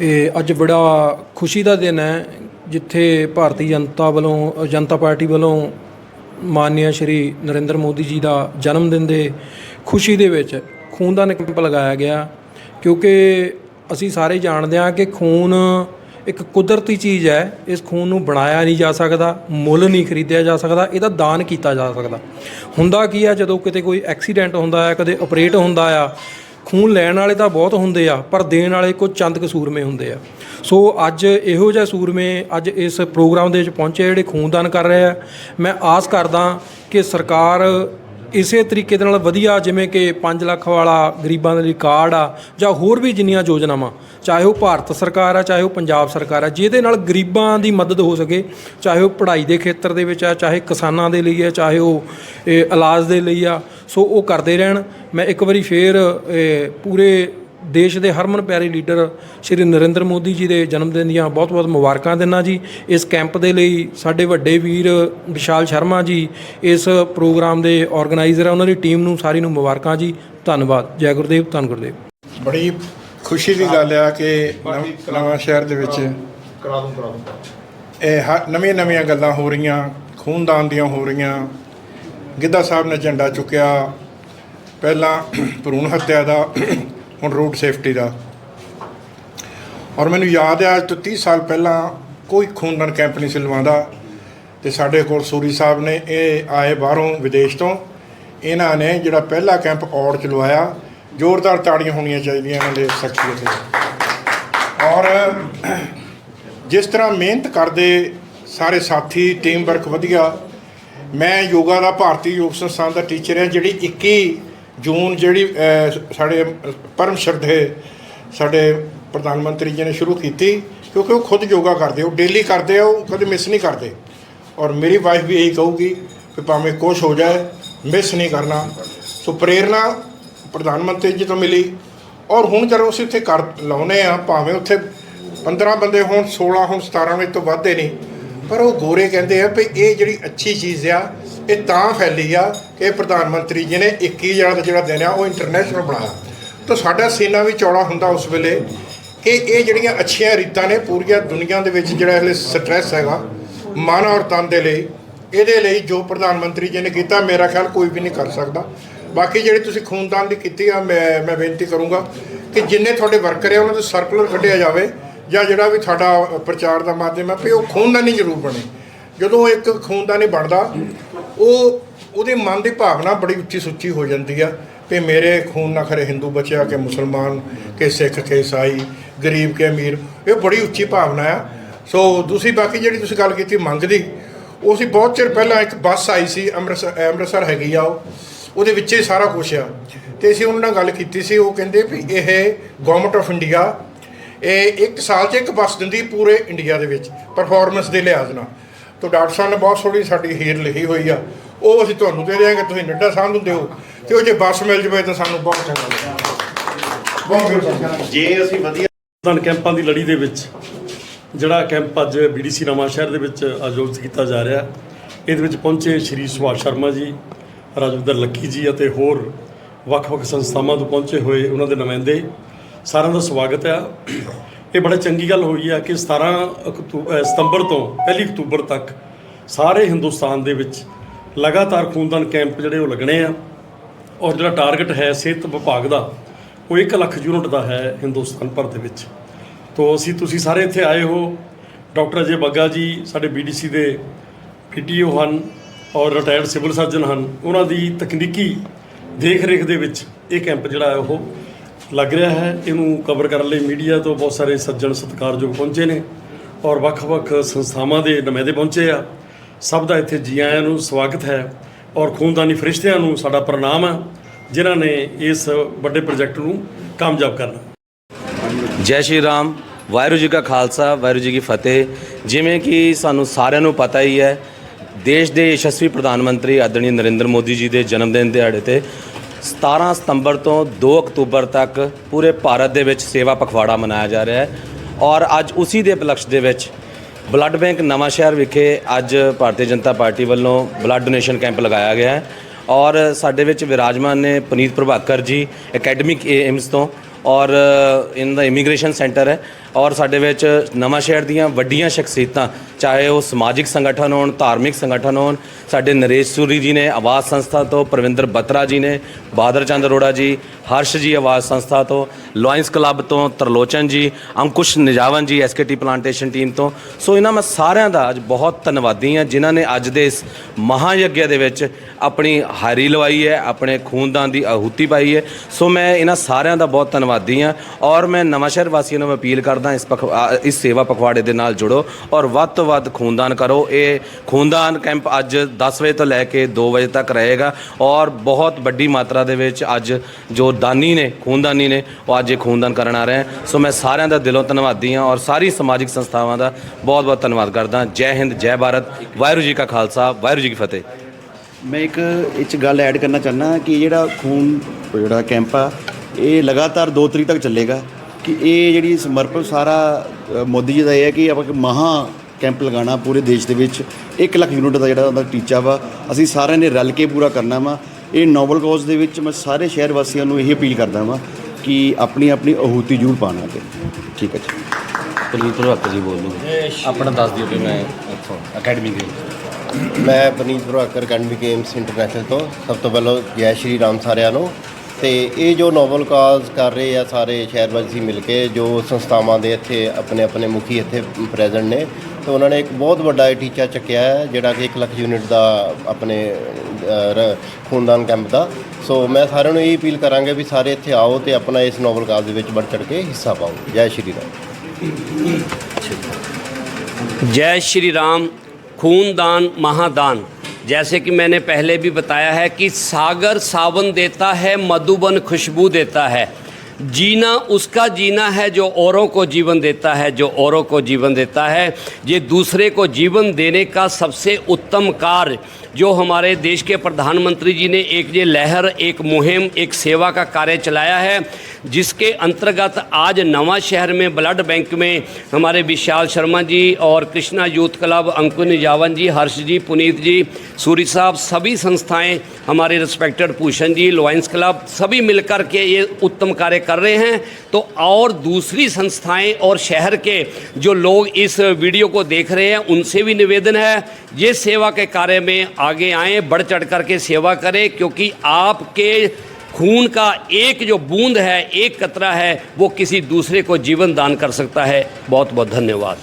ਇਹ ਅੱਜ ਬੜਾ ਖੁਸ਼ੀ ਦਾ ਦਿਨ ਹੈ, ਜਿੱਥੇ ਭਾਰਤੀ ਜਨਤਾ ਵੱਲੋਂ, ਜਨਤਾ ਪਾਰਟੀ ਵੱਲੋਂ ਮਾਨਯ ਸ਼੍ਰੀ ਨਰਿੰਦਰ ਮੋਦੀ ਜੀ ਦਾ ਜਨਮ ਦਿਨ ਦੇ ਖੁਸ਼ੀ ਦੇ ਵਿੱਚ ਖੂਨਦਾਨ ਕੈਂਪ ਲਗਾਇਆ ਗਿਆ। ਕਿਉਂਕਿ ਅਸੀਂ ਸਾਰੇ ਜਾਣਦੇ ਹਾਂ ਕਿ ਖੂਨ ਇੱਕ ਕੁਦਰਤੀ ਚੀਜ਼ ਹੈ। ਇਸ ਖੂਨ ਨੂੰ ਬਣਾਇਆ ਨਹੀਂ ਜਾ ਸਕਦਾ, ਮੁੱਲ ਨਹੀਂ ਖਰੀਦਿਆ ਜਾ ਸਕਦਾ, ਇਹਦਾ ਦਾਨ ਕੀਤਾ ਜਾ ਸਕਦਾ। ਹੁੰਦਾ ਕੀ ਆ, ਜਦੋਂ ਕਿਤੇ ਕੋਈ ਐਕਸੀਡੈਂਟ ਹੁੰਦਾ ਆ, ਕਦੇ ਆਪਰੇਟ ਹੁੰਦਾ ਆ, ਖੂਨ ਲੈਣ ਵਾਲੇ ਤਾਂ ਬਹੁਤ ਹੁੰਦੇ ਆ, ਪਰ ਦੇਣ ਵਾਲੇ ਕੁਝ ਚੰਦ ਕਸੂਰਮੇ ਹੁੰਦੇ ਆ। ਸੋ ਅੱਜ ਇਹੋ ਜਿਹੇ ਸੂਰਮੇ ਅੱਜ ਇਸ ਪ੍ਰੋਗਰਾਮ ਦੇ ਵਿੱਚ ਪਹੁੰਚੇ ਜਿਹੜੇ ਖੂਨਦਾਨ ਕਰ ਰਹੇ ਆ। ਮੈਂ ਆਸ ਕਰਦਾ ਕਿ ਸਰਕਾਰ ਇਸੇ ਤਰੀਕੇ ਦੇ ਨਾਲ ਵਧੀਆ ਜਿਵੇਂ ਕਿ 5 ਲੱਖ ਵਾਲਾ ਗਰੀਬਾਂ ਦੇ ਲਈ ਕਾਰਡ ਆ ਜਾਂ ਹੋਰ ਵੀ ਜਿੰਨੀਆਂ ਯੋਜਨਾਵਾਂ ਚਾਹੇ ਉਹ ਭਾਰਤ ਸਰਕਾਰ ਆ ਚਾਹੇ ਉਹ ਪੰਜਾਬ ਸਰਕਾਰ ਆ ਜਿਹਦੇ ਨਾਲ ਗਰੀਬਾਂ ਦੀ ਮਦਦ ਹੋ ਸਕੇ ਚਾਹੇ ਉਹ ਪੜ੍ਹਾਈ ਦੇ ਖੇਤਰ ਦੇ ਵਿੱਚ ਆ ਚਾਹੇ ਕਿਸਾਨਾਂ ਦੇ ਲਈ ਆ ਚਾਹੇ ਉਹ ਇਹ, ਇਲਾਜ ਦੇ ਲਈ ਆ। ਸੋ ਉਹ ਕਰਦੇ ਰਹਿਣ। ਮੈਂ ਇੱਕ ਵਾਰੀ ਫੇਰ ਪੂਰੇ ਦੇਸ਼ ਦੇ ਹਰਮਨ ਪਿਆਰੇ ਲੀਡਰ ਸ਼੍ਰੀ ਨਰਿੰਦਰ ਮੋਦੀ ਜੀ ਦੇ ਜਨਮ ਦਿਨ ਦੀਆਂ ਬਹੁਤ-ਬਹੁਤ ਮੁਬਾਰਕਾਂ ਦਿੰਦਾ ਜੀ। ਇਸ ਕੈਂਪ ਦੇ ਲਈ ਸਾਡੇ ਵੱਡੇ ਵੀਰ ਵਿਸ਼ਾਲ ਸ਼ਰਮਾ ਜੀ ਇਸ ਪ੍ਰੋਗਰਾਮ ਦੇ ਆਰਗੇਨਾਈਜ਼ਰ ਆ ਉਹਨਾਂ ਦੀ ਟੀਮ ਨੂੰ ਸਾਰੀ ਨੂੰ ਮੁਬਾਰਕਾਂ ਜੀ। ਧੰਨਵਾਦ। ਜੈ ਗੁਰਦੇਵ ਧੰਨ ਗੁਰਦੇਵ। ਬੜੀ ਖੁਸ਼ੀ ਦੀ ਗੱਲ ਆ ਕਿ ਨਵ- ਨਵਾਂ ਸ਼ਹਿਰ ਦੇ ਵਿੱਚ ਕਰਾ ਦੂੰ ਕਰਾ ਦੂੰ। ਇਹ ਨਵੀਆਂ ਨਵੀਆਂ ਗੱਲਾਂ ਹੋ ਰਹੀਆਂ ਖੂਨਦਾਨ ਦੀਆਂ ਹੋ ਰਹੀਆਂ। ਗਿੱਧਾ ਸਾਹਿਬ ਨੇ ਝੰਡਾ ਚੁੱਕਿਆ। ਪਹਿਲਾਂ ਭਰੂਣ ਹੱਤਿਆ ਦਾ ਹੁਣ ਰੋਡ ਸੇਫਟੀ ਦਾ। ਔਰ ਮੈਨੂੰ ਯਾਦ ਹੈ, ਅੱਜ ਤੋਂ 30 ਸਾਲ ਪਹਿਲਾਂ ਕੋਈ ਖੂਨਦਾਨ ਕੈਂਪ ਨਹੀਂ ਸੀ ਲਵਾਉਂਦਾ ਤੇ ਸਾਡੇ ਕੋਲ ਸੂਰੀ ਸਾਹਿਬ ਨੇ ਇਹ ਆਏ ਬਾਹਰੋਂ ਵਿਦੇਸ਼ ਤੋਂ। ਇਹਨਾਂ ਨੇ ਜਿਹੜਾ ਪਹਿਲਾ ਕੈਂਪ ਔੜ ਚ ਲਵਾਇਆ, ਜ਼ੋਰਦਾਰ ਤਾੜੀਆਂ ਹੋਣੀਆਂ ਚਾਹੀਦੀਆਂ ਇਹਨਾਂ ਦੇ ਸ਼ਖਸੀਅਤ ਤੇ। ਔਰ ਜਿਸ ਤਰ੍ਹਾਂ ਮਿਹਨਤ ਕਰਦੇ ਸਾਰੇ ਸਾਥੀ ਟੀਮ ਵਰਕ ਵਧੀਆ, ਮੈਂ ਯੋਗਾ ਦਾ ਭਾਰਤੀ ਯੋਗ ਸੰਸਥਾਨ ਦਾ ਟੀਚਰ ਹਾਂ, ਜਿਹੜੀ 21 ਜੂਨ ਜਿਹੜੀ ਸਾਡੇ ਪਰਮ ਸ਼ਰਧੇ ਸਾਡੇ ਪ੍ਰਧਾਨ ਮੰਤਰੀ ਜੀ ਨੇ ਸ਼ੁਰੂ ਕੀਤੀ, ਕਿਉਂਕਿ ਉਹ ਖੁਦ ਯੋਗਾ ਕਰਦੇ, ਉਹ ਡੇਲੀ ਕਰਦੇ ਆ, ਉਹ ਕਦੇ ਮਿਸ ਨਹੀਂ ਕਰਦੇ। ਔਰ ਮੇਰੀ ਵਾਈਫ ਵੀ ਇਹੀ ਕਹੂਗੀ ਕਿ ਭਾਵੇਂ ਕੁਛ ਹੋ ਜਾਏ ਮਿਸ ਨਹੀਂ ਕਰਨਾ। ਸੋ ਪ੍ਰੇਰਣਾ ਪ੍ਰਧਾਨ ਮੰਤਰੀ ਜੀ ਤੋਂ ਮਿਲੀ। ਔਰ ਹੁਣ ਜਦੋਂ ਅਸੀਂ ਉੱਥੇ ਕਰ ਲਾਉਨੇ ਆ ਭਾਵੇਂ ਉੱਥੇ 15 ਬੰਦੇ ਹੋਣ 16 ਹੁਣ 17 ਵਿੱਚ ਤੋਂ ਵੱਧਦੇ ਨਹੀਂ, ਪਰ ਉਹ ਗੋਰੇ ਕਹਿੰਦੇ ਆ ਵੀ ਇਹ ਜਿਹੜੀ ਅੱਛੀ ਚੀਜ਼ ਆ ਇਹ ਤਾਂ ਫੈਲੀ ਆ ਕਿ ਪ੍ਰਧਾਨ ਮੰਤਰੀ ਜੀ ਨੇ 21 ਜਿਹੜਾ ਦਾ ਜਿਹੜਾ ਦਿਨ ਆ, ਉਹ ਇੰਟਰਨੈਸ਼ਨਲ ਬਣਾਇਆ। ਤਾਂ ਸਾਡਾ ਸੀਨਾ ਵੀ ਚੌੜਾ ਹੁੰਦਾ ਉਸ ਵੇਲੇ ਕਿ ਇਹ ਜਿਹੜੀਆਂ ਅੱਛੀਆਂ ਰੀਤਾਂ ਨੇ ਪੂਰੀਆਂ ਦੁਨੀਆ ਦੇ ਵਿੱਚ ਜਿਹੜਾ ਇਹ ਸਟ੍ਰੈਸ ਹੈਗਾ ਮਨ ਔਰ ਤਨ ਦੇ ਲਈ, ਇਹਦੇ ਲਈ ਜੋ ਪ੍ਰਧਾਨ ਮੰਤਰੀ ਜੀ ਨੇ ਕੀਤਾ, ਮੇਰਾ ਖਿਆਲ ਕੋਈ ਵੀ ਨਹੀਂ ਕਰ ਸਕਦਾ। ਬਾਕੀ ਜਿਹੜੀ ਤੁਸੀਂ ਖੂਨਦਾਨ ਦੀ ਕੀਤੀ ਆ, ਮੈਂ ਮੈਂ ਬੇਨਤੀ ਕਰੂੰਗਾ ਕਿ ਜਿੰਨੇ ਤੁਹਾਡੇ ਵਰਕਰ ਆ, ਉਹਨਾਂ ਦੇ ਸਰਕੂਲਰ ਕੱਢਿਆ ਜਾਵੇ ਜਾਂ ਜਿਹੜਾ ਵੀ ਤੁਹਾਡਾ ਪ੍ਰਚਾਰ ਦਾ ਮਾਧਿਅਮ ਹੈ ਵੀ ਉਹ ਖੂਨਦਾਨੀ ਜ਼ਰੂਰ ਬਣੇ। ਜਦੋਂ ਇੱਕ ਖੂਨਦਾਨੀ ਬਣਦਾ ਉਹ, ਉਹਦੇ ਮਨ ਦੀ ਭਾਵਨਾ ਬੜੀ ਉੱਚੀ ਸੁੱਚੀ ਹੋ ਜਾਂਦੀ ਆ ਵੀ ਮੇਰੇ ਖੂਨ ਨਾ ਖਰੇ ਹਿੰਦੂ ਬਚਿਆ, ਕਿ ਮੁਸਲਮਾਨ, ਕਿ ਸਿੱਖ, ਕਿ ਈਸਾਈ, ਗਰੀਬ, ਕਿ ਅਮੀਰ, ਇਹ ਬੜੀ ਉੱਚੀ ਭਾਵਨਾ ਆ। ਸੋ ਦੂਸਰੀ ਬਾਕੀ ਜਿਹੜੀ ਤੁਸੀਂ ਗੱਲ ਕੀਤੀ ਮੰਗ ਦੀ, ਉਹ ਸੀ ਬਹੁਤ ਚਿਰ ਪਹਿਲਾਂ ਇੱਕ ਬੱਸ ਆਈ ਸੀ, ਅੰਮ੍ਰਿਤਸਰ ਅੰਮ੍ਰਿਤਸਰ ਹੈਗੀ ਆ ਉਹ। ਉਹਦੇ ਵਿੱਚ ਹੀ ਸਾਰਾ ਕੁਝ ਆ। ਤੇ ਅਸੀਂ ਉਹਨਾਂ ਨਾਲ ਗੱਲ ਕੀਤੀ ਸੀ, ਉਹ ਕਹਿੰਦੇ ਵੀ ਇਹ ਗਵਰਨਮੈਂਟ ਆਫ ਇੰਡੀਆ ਇਹ ਇੱਕ ਸਾਲ 'ਚ ਇੱਕ ਬੱਸ ਦਿੰਦੀ ਪੂਰੇ ਇੰਡੀਆ ਦੇ ਵਿੱਚ ਪਰਫਾਰਮੈਂਸ ਦੇ ਲਿਹਾਜ਼ ਨਾਲ। ਤਾਂ ਡਾਕਟਰ ਸਾਹਿਬ ਨੇ ਬਹੁਤ ਸੋਹਣੀ ਸਾਡੀ ਹੀਰ ਲਿਖੀ ਹੋਈ ਆ। ਉਹ ਅਸੀਂ ਤੁਹਾਨੂੰ ਦੇ ਦਿਆਂਗੇ ਤੁਸੀਂ ਨੱਡਾ ਸਾਹਿਬ ਨੂੰ ਦਿਓ। ਤੇ ਉਹ ਜੇ ਬੱਸ ਮਿਲ ਜਵੇ ਤਾਂ ਸਾਨੂੰ ਬਹੁਤ ਚੰਗਾ ਲੱਗੇਗਾ ਬਹੁਤ ਜੇ ਅਸੀਂ ਵਧੀਆ ਖੂਨਦਾਨ ਕੈਂਪਾਂ ਦੀ ਲੜੀ ਦੇ ਵਿੱਚ ਜਿਹੜਾ ਕੈਂਪ ਅੱਜ ਬੀਡੀਸੀ ਨਵਾਂ ਸ਼ਹਿਰ ਦੇ ਵਿੱਚ ਆਯੋਜਿਤ ਕੀਤਾ ਜਾ ਰਿਹਾ ਇਹਦੇ ਵਿੱਚ ਪਹੁੰਚੇ ਸ਼੍ਰੀ ਸੁਭਾਸ਼ ਸ਼ਰਮਾ ਜੀ ਰਾਜਵਿੰਦਰ ਲੱਕੀ ਜੀ ਅਤੇ ਹੋਰ ਵੱਖ-ਵੱਖ ਸੰਸਥਾਵਾਂ ਤੋਂ ਪਹੁੰਚੇ ਹੋਏ ਉਹਨਾਂ ਦੇ ਨੁਮਾਇੰਦੇ। ਸਾਰਿਆਂ ਦਾ ਸਵਾਗਤ ਹੈ। ਇਹ ਬੜਾ ਚੰਗੀ ਗੱਲ ਹੋਈ ਹੈ ਕਿ 17 ਅਕਤੂ- ਸਤੰਬਰ ਤੋਂ 1 ਅਕਤੂਬਰ ਤੱਕ ਸਾਰੇ ਹਿੰਦੁਸਤਾਨ ਦੇ ਵਿੱਚ ਲਗਾਤਾਰ ਖੂਨਦਾਨ ਕੈਂਪ ਜਿਹੜੇ ਉਹ ਲੱਗਣੇ ਆ ਔਰ ਜਿਹੜਾ ਟਾਰਗੇਟ ਹੈ ਸਿਹਤ ਵਿਭਾਗ ਦਾ, ਉਹ 1 ਲੱਖ ਯੂਨਿਟ ਦਾ ਹੈ ਹਿੰਦੁਸਤਾਨ ਭਰ ਦੇ ਵਿੱਚ। ਤੋਂ ਅਸੀਂ, ਤੁਸੀਂ ਸਾਰੇ ਇੱਥੇ ਆਏ ਹੋ। ਡਾਕਟਰ ਅਜੇ ਬੱਗਾ ਜੀ, ਸਾਡੇ ਬੀਡੀਸੀ ਦੇ ਪੀਟੀਓ ਹਨ ਔਰ ਰਿਟਾਇਰਡ ਸਿਵਲ ਸਰਜਨ ਹਨ। ਉਹਨਾਂ ਦੀ ਤਕਨੀਕੀ ਦੇਖ ਰੇਖ ਦੇ ਵਿੱਚ ਇਹ ਕੈਂਪ ਜਿਹੜਾ ਹੈ ਉਹ ਲੱਗ ਰਿਹਾ ਹੈ। ਇਹਨੂੰ ਕਵਰ ਕਰਨ ਲਈ ਮੀਡੀਆ ਤੋਂ ਬਹੁਤ ਸਾਰੇ ਸੱਜਣ ਸਤਿਕਾਰਯੋਗ ਪਹੁੰਚੇ ਨੇ ਔਰ ਵੱਖ-ਵੱਖ ਸੰਸਥਾਵਾਂ ਦੇ ਨੁਮਾਇੰਦੇ ਪਹੁੰਚੇ ਆ। ਸਭ ਦਾ ਇੱਥੇ ਜੀ ਆਇਆਂ ਨੂੰ ਸਵਾਗਤ ਹੈ ਔਰ ਖੂਨਦਾਨੀ ਫਰਿਸ਼ਤਿਆਂ ਨੂੰ ਸਾਡਾ ਪ੍ਰਣਾਮ ਹੈ ਜਿਨ੍ਹਾਂ ਨੇ ਇਸ ਵੱਡੇ ਪ੍ਰੋਜੈਕਟ ਨੂੰ ਕਾਮਯਾਬ ਕਰਨਾ। ਜੈ ਸ਼੍ਰੀ ਰਾਮ। ਵਾਹਿਗੁਰੂ ਜੀ ਕਾ ਖਾਲਸਾ, ਵਾਹਿਗੁਰੂ ਜੀ ਕੀ ਫਤਿਹ। ਜਿਵੇਂ ਕਿ ਸਾਨੂੰ ਸਾਰਿਆਂ ਨੂੰ ਪਤਾ ਹੀ ਹੈ, ਦੇਸ਼ ਦੇ ਯਸ਼ਸਵੀ ਪ੍ਰਧਾਨ ਮੰਤਰੀ ਆਦਰਣੀ ਨਰਿੰਦਰ ਮੋਦੀ ਜੀ ਦੇ ਜਨਮ ਦਿਨ ਦਿਹਾੜੇ ਤੇ 17 ਸਤੰਬਰ ਤੋਂ 2 ਅਕਤੂਬਰ ਤੱਕ ਪੂਰੇ ਭਾਰਤ ਦੇ ਵਿੱਚ ਸੇਵਾ ਪਖਵਾੜਾ ਮਨਾਇਆ ਜਾ ਰਿਹਾ ਹੈ ਔਰ ਅੱਜ ਉਸੇ ਦੇ ਉਪਲਕਸ਼ ਦੇ ਵਿੱਚ ਬਲੱਡ ਬੈਂਕ ਨਵਾਂ ਸ਼ਹਿਰ ਵਿਖੇ ਅੱਜ ਭਾਰਤੀ ਜਨਤਾ ਪਾਰਟੀ ਵੱਲੋਂ ਬਲੱਡ ਡੋਨੇਸ਼ਨ ਕੈਂਪ ਲਗਾਇਆ ਗਿਆ ਹੈ ਔਰ ਸਾਡੇ ਵਿੱਚ ਵਿਰਾਜਮਾਨ ਨੇ ਪਨੀਤ ਪ੍ਰਭਾਕਰ ਜੀ, ਅਕੈਡਮਿਕ ਏਮਸ ਤੋਂ ਔਰ ਇਹਨਾਂ ਦਾ ਇਮੀਗ੍ਰੇਸ਼ਨ ਸੈਂਟਰ ਹੈ। ਔਰ ਸਾਡੇ ਵਿੱਚ ਨਵਾਂ ਸ਼ਹਿਰ ਦੀਆਂ ਵੱਡੀਆਂ ਸ਼ਖਸੀਅਤਾਂ, ਚਾਹੇ ਉਹ ਸਮਾਜਿਕ ਸੰਗਠਨ ਹੋਣ, ਧਾਰਮਿਕ ਸੰਗਠਨ ਹੋਣ, ਸਾਡੇ ਨਰੇਸ਼ ਸੂਰੀ ਜੀ ਨੇ ਆਵਾਜ਼ ਸੰਸਥਾ ਤੋਂ, ਪ੍ਰਵਿੰਦਰ ਬੱਤਰਾ ਜੀ ਨੇ ਬਾਦਰ ਚੰਦ ਅਰੋੜਾ ਜੀ, ਹਰਸ਼ ਜੀ ਆਵਾਜ਼ ਸੰਸਥਾ ਤੋਂ ਲਾਇਨਸ ਕਲੱਬ ਤੋਂ, ਤਰਲੋਚਨ ਜੀ, ਅੰਕੁਸ਼ ਨਿਜਾਵਨ ਜੀ ਐਸਕੇਟੀ ਪਲਾਂਟੇਸ਼ਨ ਟੀਮ ਤੋਂ। ਸੋ ਇਹਨਾਂ ਮੈਂ ਸਾਰਿਆਂ ਦਾ ਅੱਜ ਬਹੁਤ ਧੰਨਵਾਦੀ ਹਾਂ, ਜਿਨ੍ਹਾਂ ਨੇ ਅੱਜ ਦੇ ਇਸ ਮਹਾਯੱਗ ਦੇ ਵਿੱਚ ਆਪਣੀ ਹਾਰੀ ਲਵਾਈ ਹੈ, ਆਪਣੇ ਖੂਨਦਾਨ ਦੀ ਆਹੂਤੀ ਪਾਈ ਹੈ। ਸੋ ਮੈਂ ਇਹਨਾਂ ਸਾਰਿਆਂ ਦਾ ਬਹੁਤ ਧੰਨਵਾਦੀ ਹਾਂ ਔਰ ਮੈਂ ਨਵਾਂਸ਼ਹਿਰ ਵਾਸੀਆਂ ਨੂੰ ਅਪੀਲ ਕਰਦਾ ਇਸ ਪਖ ਇਸ ਸੇਵਾ ਪਖਵਾੜੇ ਦੇ ਨਾਲ ਜੁੜੋ ਔਰ ਵੱਧ ਤੋਂ ਵੱਧ ਖੂਨਦਾਨ ਕਰੋ। ਇਹ ਖੂਨਦਾਨ ਕੈਂਪ ਅੱਜ 10 ਵਜੇ ਤੋਂ ਲੈ ਕੇ 2 ਵਜੇ ਤੱਕ ਰਹੇਗਾ ਔਰ ਬਹੁਤ ਵੱਡੀ ਮਾਤਰਾ ਦੇ ਵਿੱਚ ਅੱਜ ਜੋ ਦਾਨੀ ਨੇ, ਖੂਨਦਾਨੀ ਨੇ, ਉਹ ਅੱਜ ਇਹ ਖੂਨਦਾਨ ਕਰਨ ਆ ਰਹੇ ਹੈ। ਸੋ ਮੈਂ ਸਾਰਿਆਂ ਦਾ ਦਿਲੋਂ ਧੰਨਵਾਦੀ ਹਾਂ ਔਰ ਸਾਰੀ ਸਮਾਜਿਕ ਸੰਸਥਾਵਾਂ ਦਾ ਬਹੁਤ ਬਹੁਤ ਧੰਨਵਾਦ ਕਰਦਾ। ਜੈ ਹਿੰਦ, ਜੈ ਭਾਰਤ। ਵਾਹਿਗੁਰੂ ਜੀ ਕਾ ਖਾਲਸਾ, ਵਾਹਿਗੁਰੂ ਜੀ ਕੀ ਫਤਿਹ। ਮੈਂ ਇੱਕ ਇਹ 'ਚ ਗੱਲ ਐਡ ਕਰਨਾ ਚਾਹੁੰਦਾ ਕਿ ਜਿਹੜਾ ਖੂਨ, ਜਿਹੜਾ ਕੈਂਪ ਆ, ਇਹ ਲਗਾਤਾਰ 2 ਤਰੀਕ ਤੱਕ ਚੱਲੇਗਾ। ਕਿ ਇਹ ਜਿਹੜੀ ਸਮਰਪਣ ਸਾਰਾ ਮੋਦੀ ਜੀ ਦਾ ਇਹ ਹੈ ਕਿ ਆਪਾਂ ਇੱਕ ਮਹਾ ਕੈਂਪ ਲਗਾਉਣਾ ਪੂਰੇ ਦੇਸ਼ ਦੇ ਵਿੱਚ। 1 ਲੱਖ ਯੂਨਿਟ ਦਾ ਜਿਹੜਾ ਉਹਦਾ ਟੀਚਾ ਵਾ ਅਸੀਂ ਸਾਰਿਆਂ ਨੇ ਰਲ ਕੇ ਪੂਰਾ ਕਰਨਾ ਵਾ। ਇਹ ਨੋਬਲ ਕਾਜ਼ ਦੇ ਵਿੱਚ ਮੈਂ ਸਾਰੇ ਸ਼ਹਿਰ ਵਾਸੀਆਂ ਨੂੰ ਇਹ ਅਪੀਲ ਕਰਦਾ ਵਾਂ ਕਿ ਆਪਣੀ ਆਪਣੀ ਆਹੂਤੀ ਜ਼ਰੂਰ ਪਾਣਾ ਤੇ ਠੀਕ ਹੈ ਜੀ। ਪੁਨੀਤ ਪ੍ਰਭਾਕਰ ਜੀ ਬੋਲ ਲੂੰਗੇ ਆਪਣਾ ਦੱਸ ਦਿਓ ਕਿ ਮੈਂ ਇੱਥੋਂ ਅਕੈਡਮੀ ਦੇ ਮੈਂ Puneet Prabhakar academy games international ਤੋਂ। ਸਭ ਤੋਂ ਪਹਿਲਾਂ ਜੈ ਸ਼੍ਰੀ ਰਾਮ ਸਾਰਿਆਂ ਨੂੰ। ਤੇ ਇਹ ਜੋ ਨੋਬਲ ਕਾਜ਼ ਕਰ ਰਹੇ ਆ ਸਾਰੇ ਸ਼ਹਿਰਵਾਸੀ ਮਿਲ ਕੇ, ਜੋ ਸੰਸਥਾਵਾਂ ਦੇ ਇੱਥੇ ਆਪਣੇ ਆਪਣੇ ਮੁਖੀ ਇੱਥੇ ਪ੍ਰੈਜ਼ੈਂਟ ਨੇ, ਤੇ ਉਹਨਾਂ ਨੇ ਇੱਕ ਬਹੁਤ ਵੱਡਾ ਇਹ ਟੀਚਾ ਚੱਕਿਆ ਹੈ, ਜਿਹੜਾ ਕਿ 1 ਲੱਖ ਯੂਨਿਟ ਦਾ ਆਪਣੇ ਖੂਨਦਾਨ ਕੈਂਪ ਦਾ। ਸੋ ਮੈਂ ਸਾਰਿਆਂ ਨੂੰ ਇਹ ਅਪੀਲ ਕਰਾਂਗਾ ਵੀ ਸਾਰੇ ਇੱਥੇ ਆਓ ਤੇ ਆਪਣਾ ਇਸ ਨੋਬਲ ਕਾਜ਼ ਦੇ ਵਿੱਚ ਵੱਧ ਚੜ ਕੇ ਹਿੱਸਾ ਪਾਓ। ਜੈ ਸ਼੍ਰੀ ਰਾਮ। ਜੈ ਸ਼੍ਰੀ ਰਾਮ, ਖੂਨਦਾਨ, ਮਹਾਦਾਨ। जैसे कि मैंने पहले भी बताया है कि सागर सावन देता है मधुबन खुशबू देता है जीना उसका जीना है जो औरों को जीवन देता है जो औरों को जीवन देता है ये दूसरे को जीवन देने का सबसे उत्तम कार्य जो हमारे देश के प्रधानमंत्री जी ने एक ये लहर, एक मुहिम, एक सेवा का कार्य चलाया है, जिसके अंतर्गत आज नवा शहर में, ब्लड बैंक में हमारे विशाल शर्मा जी और कृष्णा यूथ क्लब अंकुन जावन जी, हर्ष जी, पुनीत जी, सूरी साहब, सभी संस्थाएँ, हमारे respected Bhushan ji lions club सभी मिलकर के ये उत्तम कार्य कर रहे हैं। तो और दूसरी संस्थाएँ और शहर के जो लोग इस वीडियो को देख रहे हैं, उनसे भी निवेदन है, ये सेवा के कार्य में आगे आएँ बढ़ चढ़ करके सेवा करें क्योंकि आपके खून का एक जो बूंद है एक कतरा है वो किसी दूसरे को जीवन दान कर सकता है बहुत बहुत धन्यवाद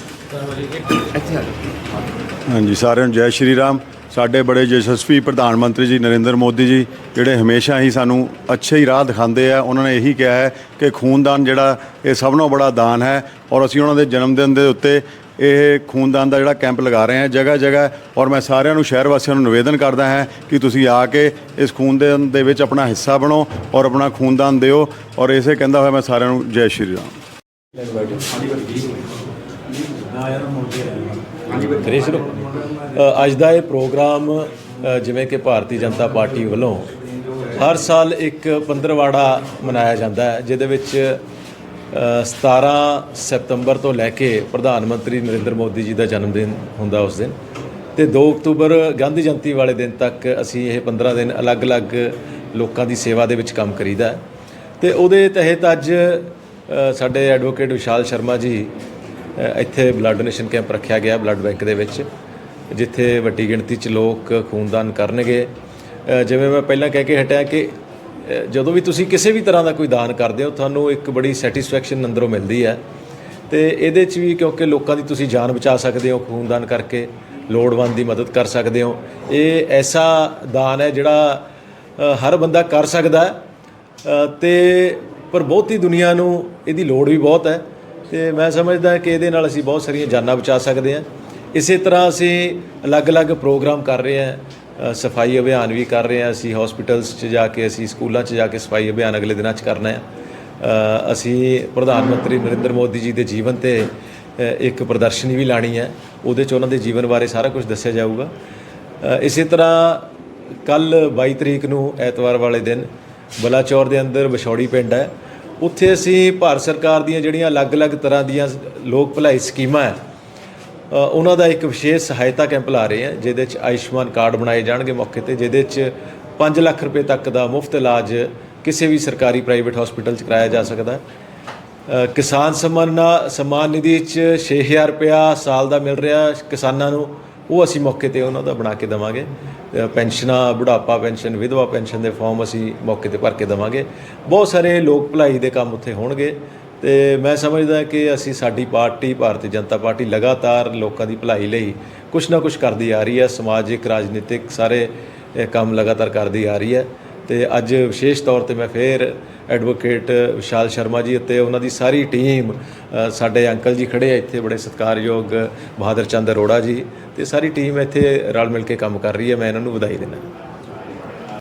ਹਾਂਜੀ ਸਾਰਿਆਂ ਨੂੰ ਜੈ ਸ਼੍ਰੀ ਰਾਮ ਸਾਡੇ ਬੜੇ ਯਸ਼ਸਵੀ ਪ੍ਰਧਾਨ ਮੰਤਰੀ ਜੀ ਨਰਿੰਦਰ ਮੋਦੀ ਜੀ ਜਿਹੜੇ ਹਮੇਸ਼ਾ ਹੀ ਸਾਨੂੰ ਅੱਛੇ ਹੀ ਰਾਹ ਦਿਖਾਉਂਦੇ ਆ ਉਹਨਾਂ ਨੇ ਇਹੀ ਕਿਹਾ ਹੈ ਕਿ ਖੂਨਦਾਨ ਜਿਹੜਾ ਇਹ ਸਭ ਤੋਂ ਬੜਾ ਦਾਨ ਹੈ ਔਰ ਅਸੀਂ ਉਹਨਾਂ ਦੇ ਜਨਮ ਦਿਨ ਦੇ ਉੱਤੇ ਇਹ ਖੂਨਦਾਨ ਦਾ ਜਿਹੜਾ ਕੈਂਪ ਲਗਾ ਰਹੇ ਹਾਂ, ਜਗ੍ਹਾ ਜਗ੍ਹਾ, ਔਰ ਮੈਂ ਸਾਰਿਆਂ ਨੂੰ, ਸ਼ਹਿਰ ਵਾਸੀਆਂ ਨੂੰ ਨਿਵੇਦਨ ਕਰਦਾ ਹਾਂ ਕਿ ਤੁਸੀਂ ਆ ਕੇ ਇਸ ਖੂਨਦਾਨ ਦੇ ਵਿੱਚ ਆਪਣਾ ਹਿੱਸਾ ਬਣੋ ਔਰ ਆਪਣਾ ਖੂਨਦਾਨ ਦਿਓ, ਔਰ ਇਸੇ ਕਹਿੰਦਾ ਹੋਇਆ ਮੈਂ ਸਾਰਿਆਂ ਨੂੰ ਜੈ ਸ਼੍ਰੀ ਰਾਮ। ਕਰੀਏ ਅੱਜ ਦਾ ਇਹ ਪ੍ਰੋਗਰਾਮ ਜਿਵੇਂ ਕਿ ਭਾਰਤੀ ਜਨਤਾ ਪਾਰਟੀ ਵੱਲੋਂ ਹਰ ਸਾਲ ਇੱਕ ਪੰਦਰਵਾੜਾ ਮਨਾਇਆ ਜਾਂਦਾ ਹੈ, ਜਿਹਦੇ ਵਿੱਚ 17 ਸਤੰਬਰ ਤੋਂ ਲੈ ਕੇ ਪ੍ਰਧਾਨ ਮੰਤਰੀ ਨਰਿੰਦਰ ਮੋਦੀ ਜੀ ਦਾ ਜਨਮ ਦਿਨ ਹੁੰਦਾ ਉਸ ਦਿਨ ਤੇ 2 ਅਕਤੂਬਰ ਗਾਂਧੀ ਜਯੰਤੀ ਵਾਲੇ ਦਿਨ ਤੱਕ ਅਸੀਂ ਇਹ 15 ਦਿਨ ਅਲੱਗ-ਅਲੱਗ ਲੋਕਾਂ ਦੀ ਸੇਵਾ ਦੇ ਵਿੱਚ ਕੰਮ ਕਰੀਦਾ ਹੈ। ਤੇ ਉਹਦੇ ਤਹਿਤ ਅੱਜ ਸਾਡੇ ਐਡਵੋਕੇਟ ਵਿਸ਼ਾਲ ਸ਼ਰਮਾ ਜੀ ਇੱਥੇ ਬਲੱਡ ਡੋਨੇਸ਼ਨ ਕੈਂਪ ਰੱਖਿਆ ਗਿਆ ਬਲੱਡ ਬੈਂਕ ਦੇ ਵਿੱਚ, ਜਿੱਥੇ ਵੱਡੀ ਗਿਣਤੀ 'ਚ ਲੋਕ ਖੂਨਦਾਨ ਕਰਨਗੇ ਜਿਵੇਂ ਮੈਂ ਪਹਿਲਾਂ ਕਹਿ ਕੇ ਹਟਿਆ ਕਿ ਜਦੋਂ ਵੀ ਤੁਸੀਂ ਕਿਸੇ ਵੀ ਤਰ੍ਹਾਂ ਦਾ ਕੋਈ ਦਾਨ ਕਰਦੇ ਹੋ, ਤੁਹਾਨੂੰ ਇੱਕ ਬੜੀ ਸੈਟੀਸਫੈਕਸ਼ਨ ਅੰਦਰੋਂ ਮਿਲਦੀ ਹੈ। ਤੇ ਇਹਦੇ 'ਚ ਵੀ ਕਿਉਂਕਿ ਲੋਕਾਂ ਦੀ ਤੁਸੀਂ ਜਾਨ ਬਚਾ ਸਕਦੇ ਹੋ, ਖੂਨਦਾਨ ਕਰਕੇ ਲੋੜਵੰਦ ਦੀ ਮਦਦ ਕਰ ਸਕਦੇ ਹੋ। ਇਹ ਐਸਾ ਦਾਨ ਹੈ ਜਿਹੜਾ ਹਰ ਬੰਦਾ ਕਰ ਸਕਦਾ ਹੈ। ਤੇ ਪਰ ਬਹੁਤੀ ਦੁਨੀਆ ਨੂੰ ਇਹਦੀ ਲੋੜ ਵੀ ਬਹੁਤ ਹੈ। ਤੇ ਮੈਂ ਸਮਝਦਾ ਕਿ ਇਹਦੇ ਨਾਲ ਅਸੀਂ ਬਹੁਤ ਸਾਰੀਆਂ ਜਾਨਾਂ ਬਚਾ ਸਕਦੇ ਹਾਂ। ਇਸੇ ਤਰ੍ਹਾਂ ਅਸੀਂ ਅਲੱਗ-ਅਲੱਗ ਪ੍ਰੋਗਰਾਮ ਕਰ ਰਹੇ ਹਾਂ। ਸਫ਼ਾਈ ਅਭਿਆਨ ਵੀ ਕਰ ਰਹੇ ਹਾਂ ਅਸੀਂ ਹਸਪੀਟਲਸ 'ਚ ਜਾ ਕੇ ਅਸੀਂ ਸਕੂਲਾਂ 'ਚ ਜਾ ਕੇ ਸਫ਼ਾਈ ਅਭਿਆਨ ਅਗਲੇ ਦਿਨਾਂ 'ਚ ਕਰਨਾ ਹੈ। ਅਸੀਂ ਪ੍ਰਧਾਨ ਮੰਤਰੀ ਨਰਿੰਦਰ ਮੋਦੀ ਜੀ ਦੇ ਜੀਵਨ ਤੇ ਇੱਕ ਪ੍ਰਦਰਸ਼ਨੀ ਵੀ ਲਾਣੀ ਹੈ। ਉਹਦੇ 'ਚ ਉਹਨਾਂ ਦੇ ਜੀਵਨ ਬਾਰੇ ਸਾਰਾ ਕੁਝ ਦੱਸਿਆ ਜਾਊਗਾ। ਅ, ਇਸੇ ਤਰ੍ਹਾਂ ਕੱਲ 22 ਤਰੀਕ ਨੂੰ ਐਤਵਾਰ ਵਾਲੇ ਦਿਨ ਬਲਾਚੌਰ ਦੇ ਅੰਦਰ ਵਿਛੌੜੀ ਪਿੰਡ ਹੈ। ਉੱਥੇ ਅਸੀਂ ਭਾਰਤ ਸਰਕਾਰ ਦੀਆਂ ਜਿਹੜੀਆਂ ਅਲੱਗ-ਅਲੱਗ ਤਰ੍ਹਾਂ ਦੀਆਂ ਲੋਕ ਭਲਾਈ ਸਕੀਮਾਂ ਹੈ ਉਹਨਾਂ ਦਾ ਇੱਕ ਵਿਸ਼ੇਸ਼ ਸਹਾਇਤਾ ਕੈਂਪ ਲਾ ਰਹੇ ਹਾਂ, ਜਿਹਦੇ 'ਚ ਆਯੁਸ਼ਮਾਨ ਕਾਰਡ ਬਣਾਏ ਜਾਣਗੇ ਮੌਕੇ ਤੇ, ਜਿਹਦੇ 'ਚ 5 ਲੱਖ ਰੁਪਏ ਤੱਕ ਦਾ ਮੁਫਤ ਇਲਾਜ ਕਿਸੇ ਵੀ ਸਰਕਾਰੀ ਪ੍ਰਾਈਵੇਟ ਹਸਪੀਟਲ 'ਚ ਕਰਾਇਆ ਜਾ ਸਕਦਾ ਹੈ। ਕਿਸਾਨ ਸਨਮਾਨ ਸਨਮਾਨ ਨਿਧੀ 'ਚ 6000 ਰੁਪਇਆ ਸਾਲ ਦਾ ਮਿਲ ਰਿਹਾ ਕਿਸਾਨਾਂ ਨੂੰ, ਉਹ ਅਸੀਂ ਮੌਕੇ ਤੇ ਉਹਨਾਂ ਦਾ ਬਣਾ ਕੇ ਦੇਵਾਂਗੇ। ਪੈਨਸ਼ਨਾਂ, ਬੁਢਾਪਾ ਪੈਨਸ਼ਨ, ਵਿਧਵਾ ਪੈਨਸ਼ਨ ਦੇ ਫਾਰਮ ਅਸੀਂ ਮੌਕੇ ਤੇ ਭਰ ਕੇ ਦੇਵਾਂਗੇ। ਬਹੁਤ ਸਾਰੇ ਲੋਕ ਭਲਾਈ ਦੇ ਕੰਮ ਉੱਥੇ ਹੋਣਗੇ। ਤੇ ਮੈਂ ਸਮਝਦਾ ਕਿ ਅਸੀਂ ਸਾਡੀ ਪਾਰਟੀ, ਭਾਰਤੀ ਜਨਤਾ ਪਾਰਟੀ ਲਗਾਤਾਰ ਲੋਕਾਂ ਦੀ ਭਲਾਈ ਲਈ ਕੁਛ ਨਾ ਕੁਛ ਕਰਦੀ ਆ ਰਹੀ ਹੈ। ਸਮਾਜਿਕ ਰਾਜਨੀਤਿਕ ਸਾਰੇ ਕੰਮ ਲਗਾਤਾਰ ਕਰਦੀ ਆ ਰਹੀ ਹੈ। ਤੇ ਅੱਜ ਵਿਸ਼ੇਸ਼ ਤੌਰ ਤੇ ਮੈਂ ਫੇਰ ਐਡਵੋਕੇਟ ਵਿਸ਼ਾਲ ਸ਼ਰਮਾ ਜੀ ਅਤੇ ਉਹਨਾਂ ਦੀ ਸਾਰੀ ਟੀਮ ਸਾਡੇ ਅੰਕਲ ਜੀ ਖੜੇ ਆ ਇੱਥੇ, ਬੜੇ ਸਤਿਕਾਰਯੋਗ ਬਹਾਦਰ ਚੰਦ ਅਰੋੜਾ ਜੀ, ਤੇ ਸਾਰੀ ਟੀਮ ਇੱਥੇ ਰਲ ਮਿਲ ਕੇ ਕੰਮ ਕਰ ਰਹੀ ਹੈ। ਮੈਂ ਇਹਨਾਂ ਨੂੰ ਵਧਾਈ ਦਿੰਦਾ।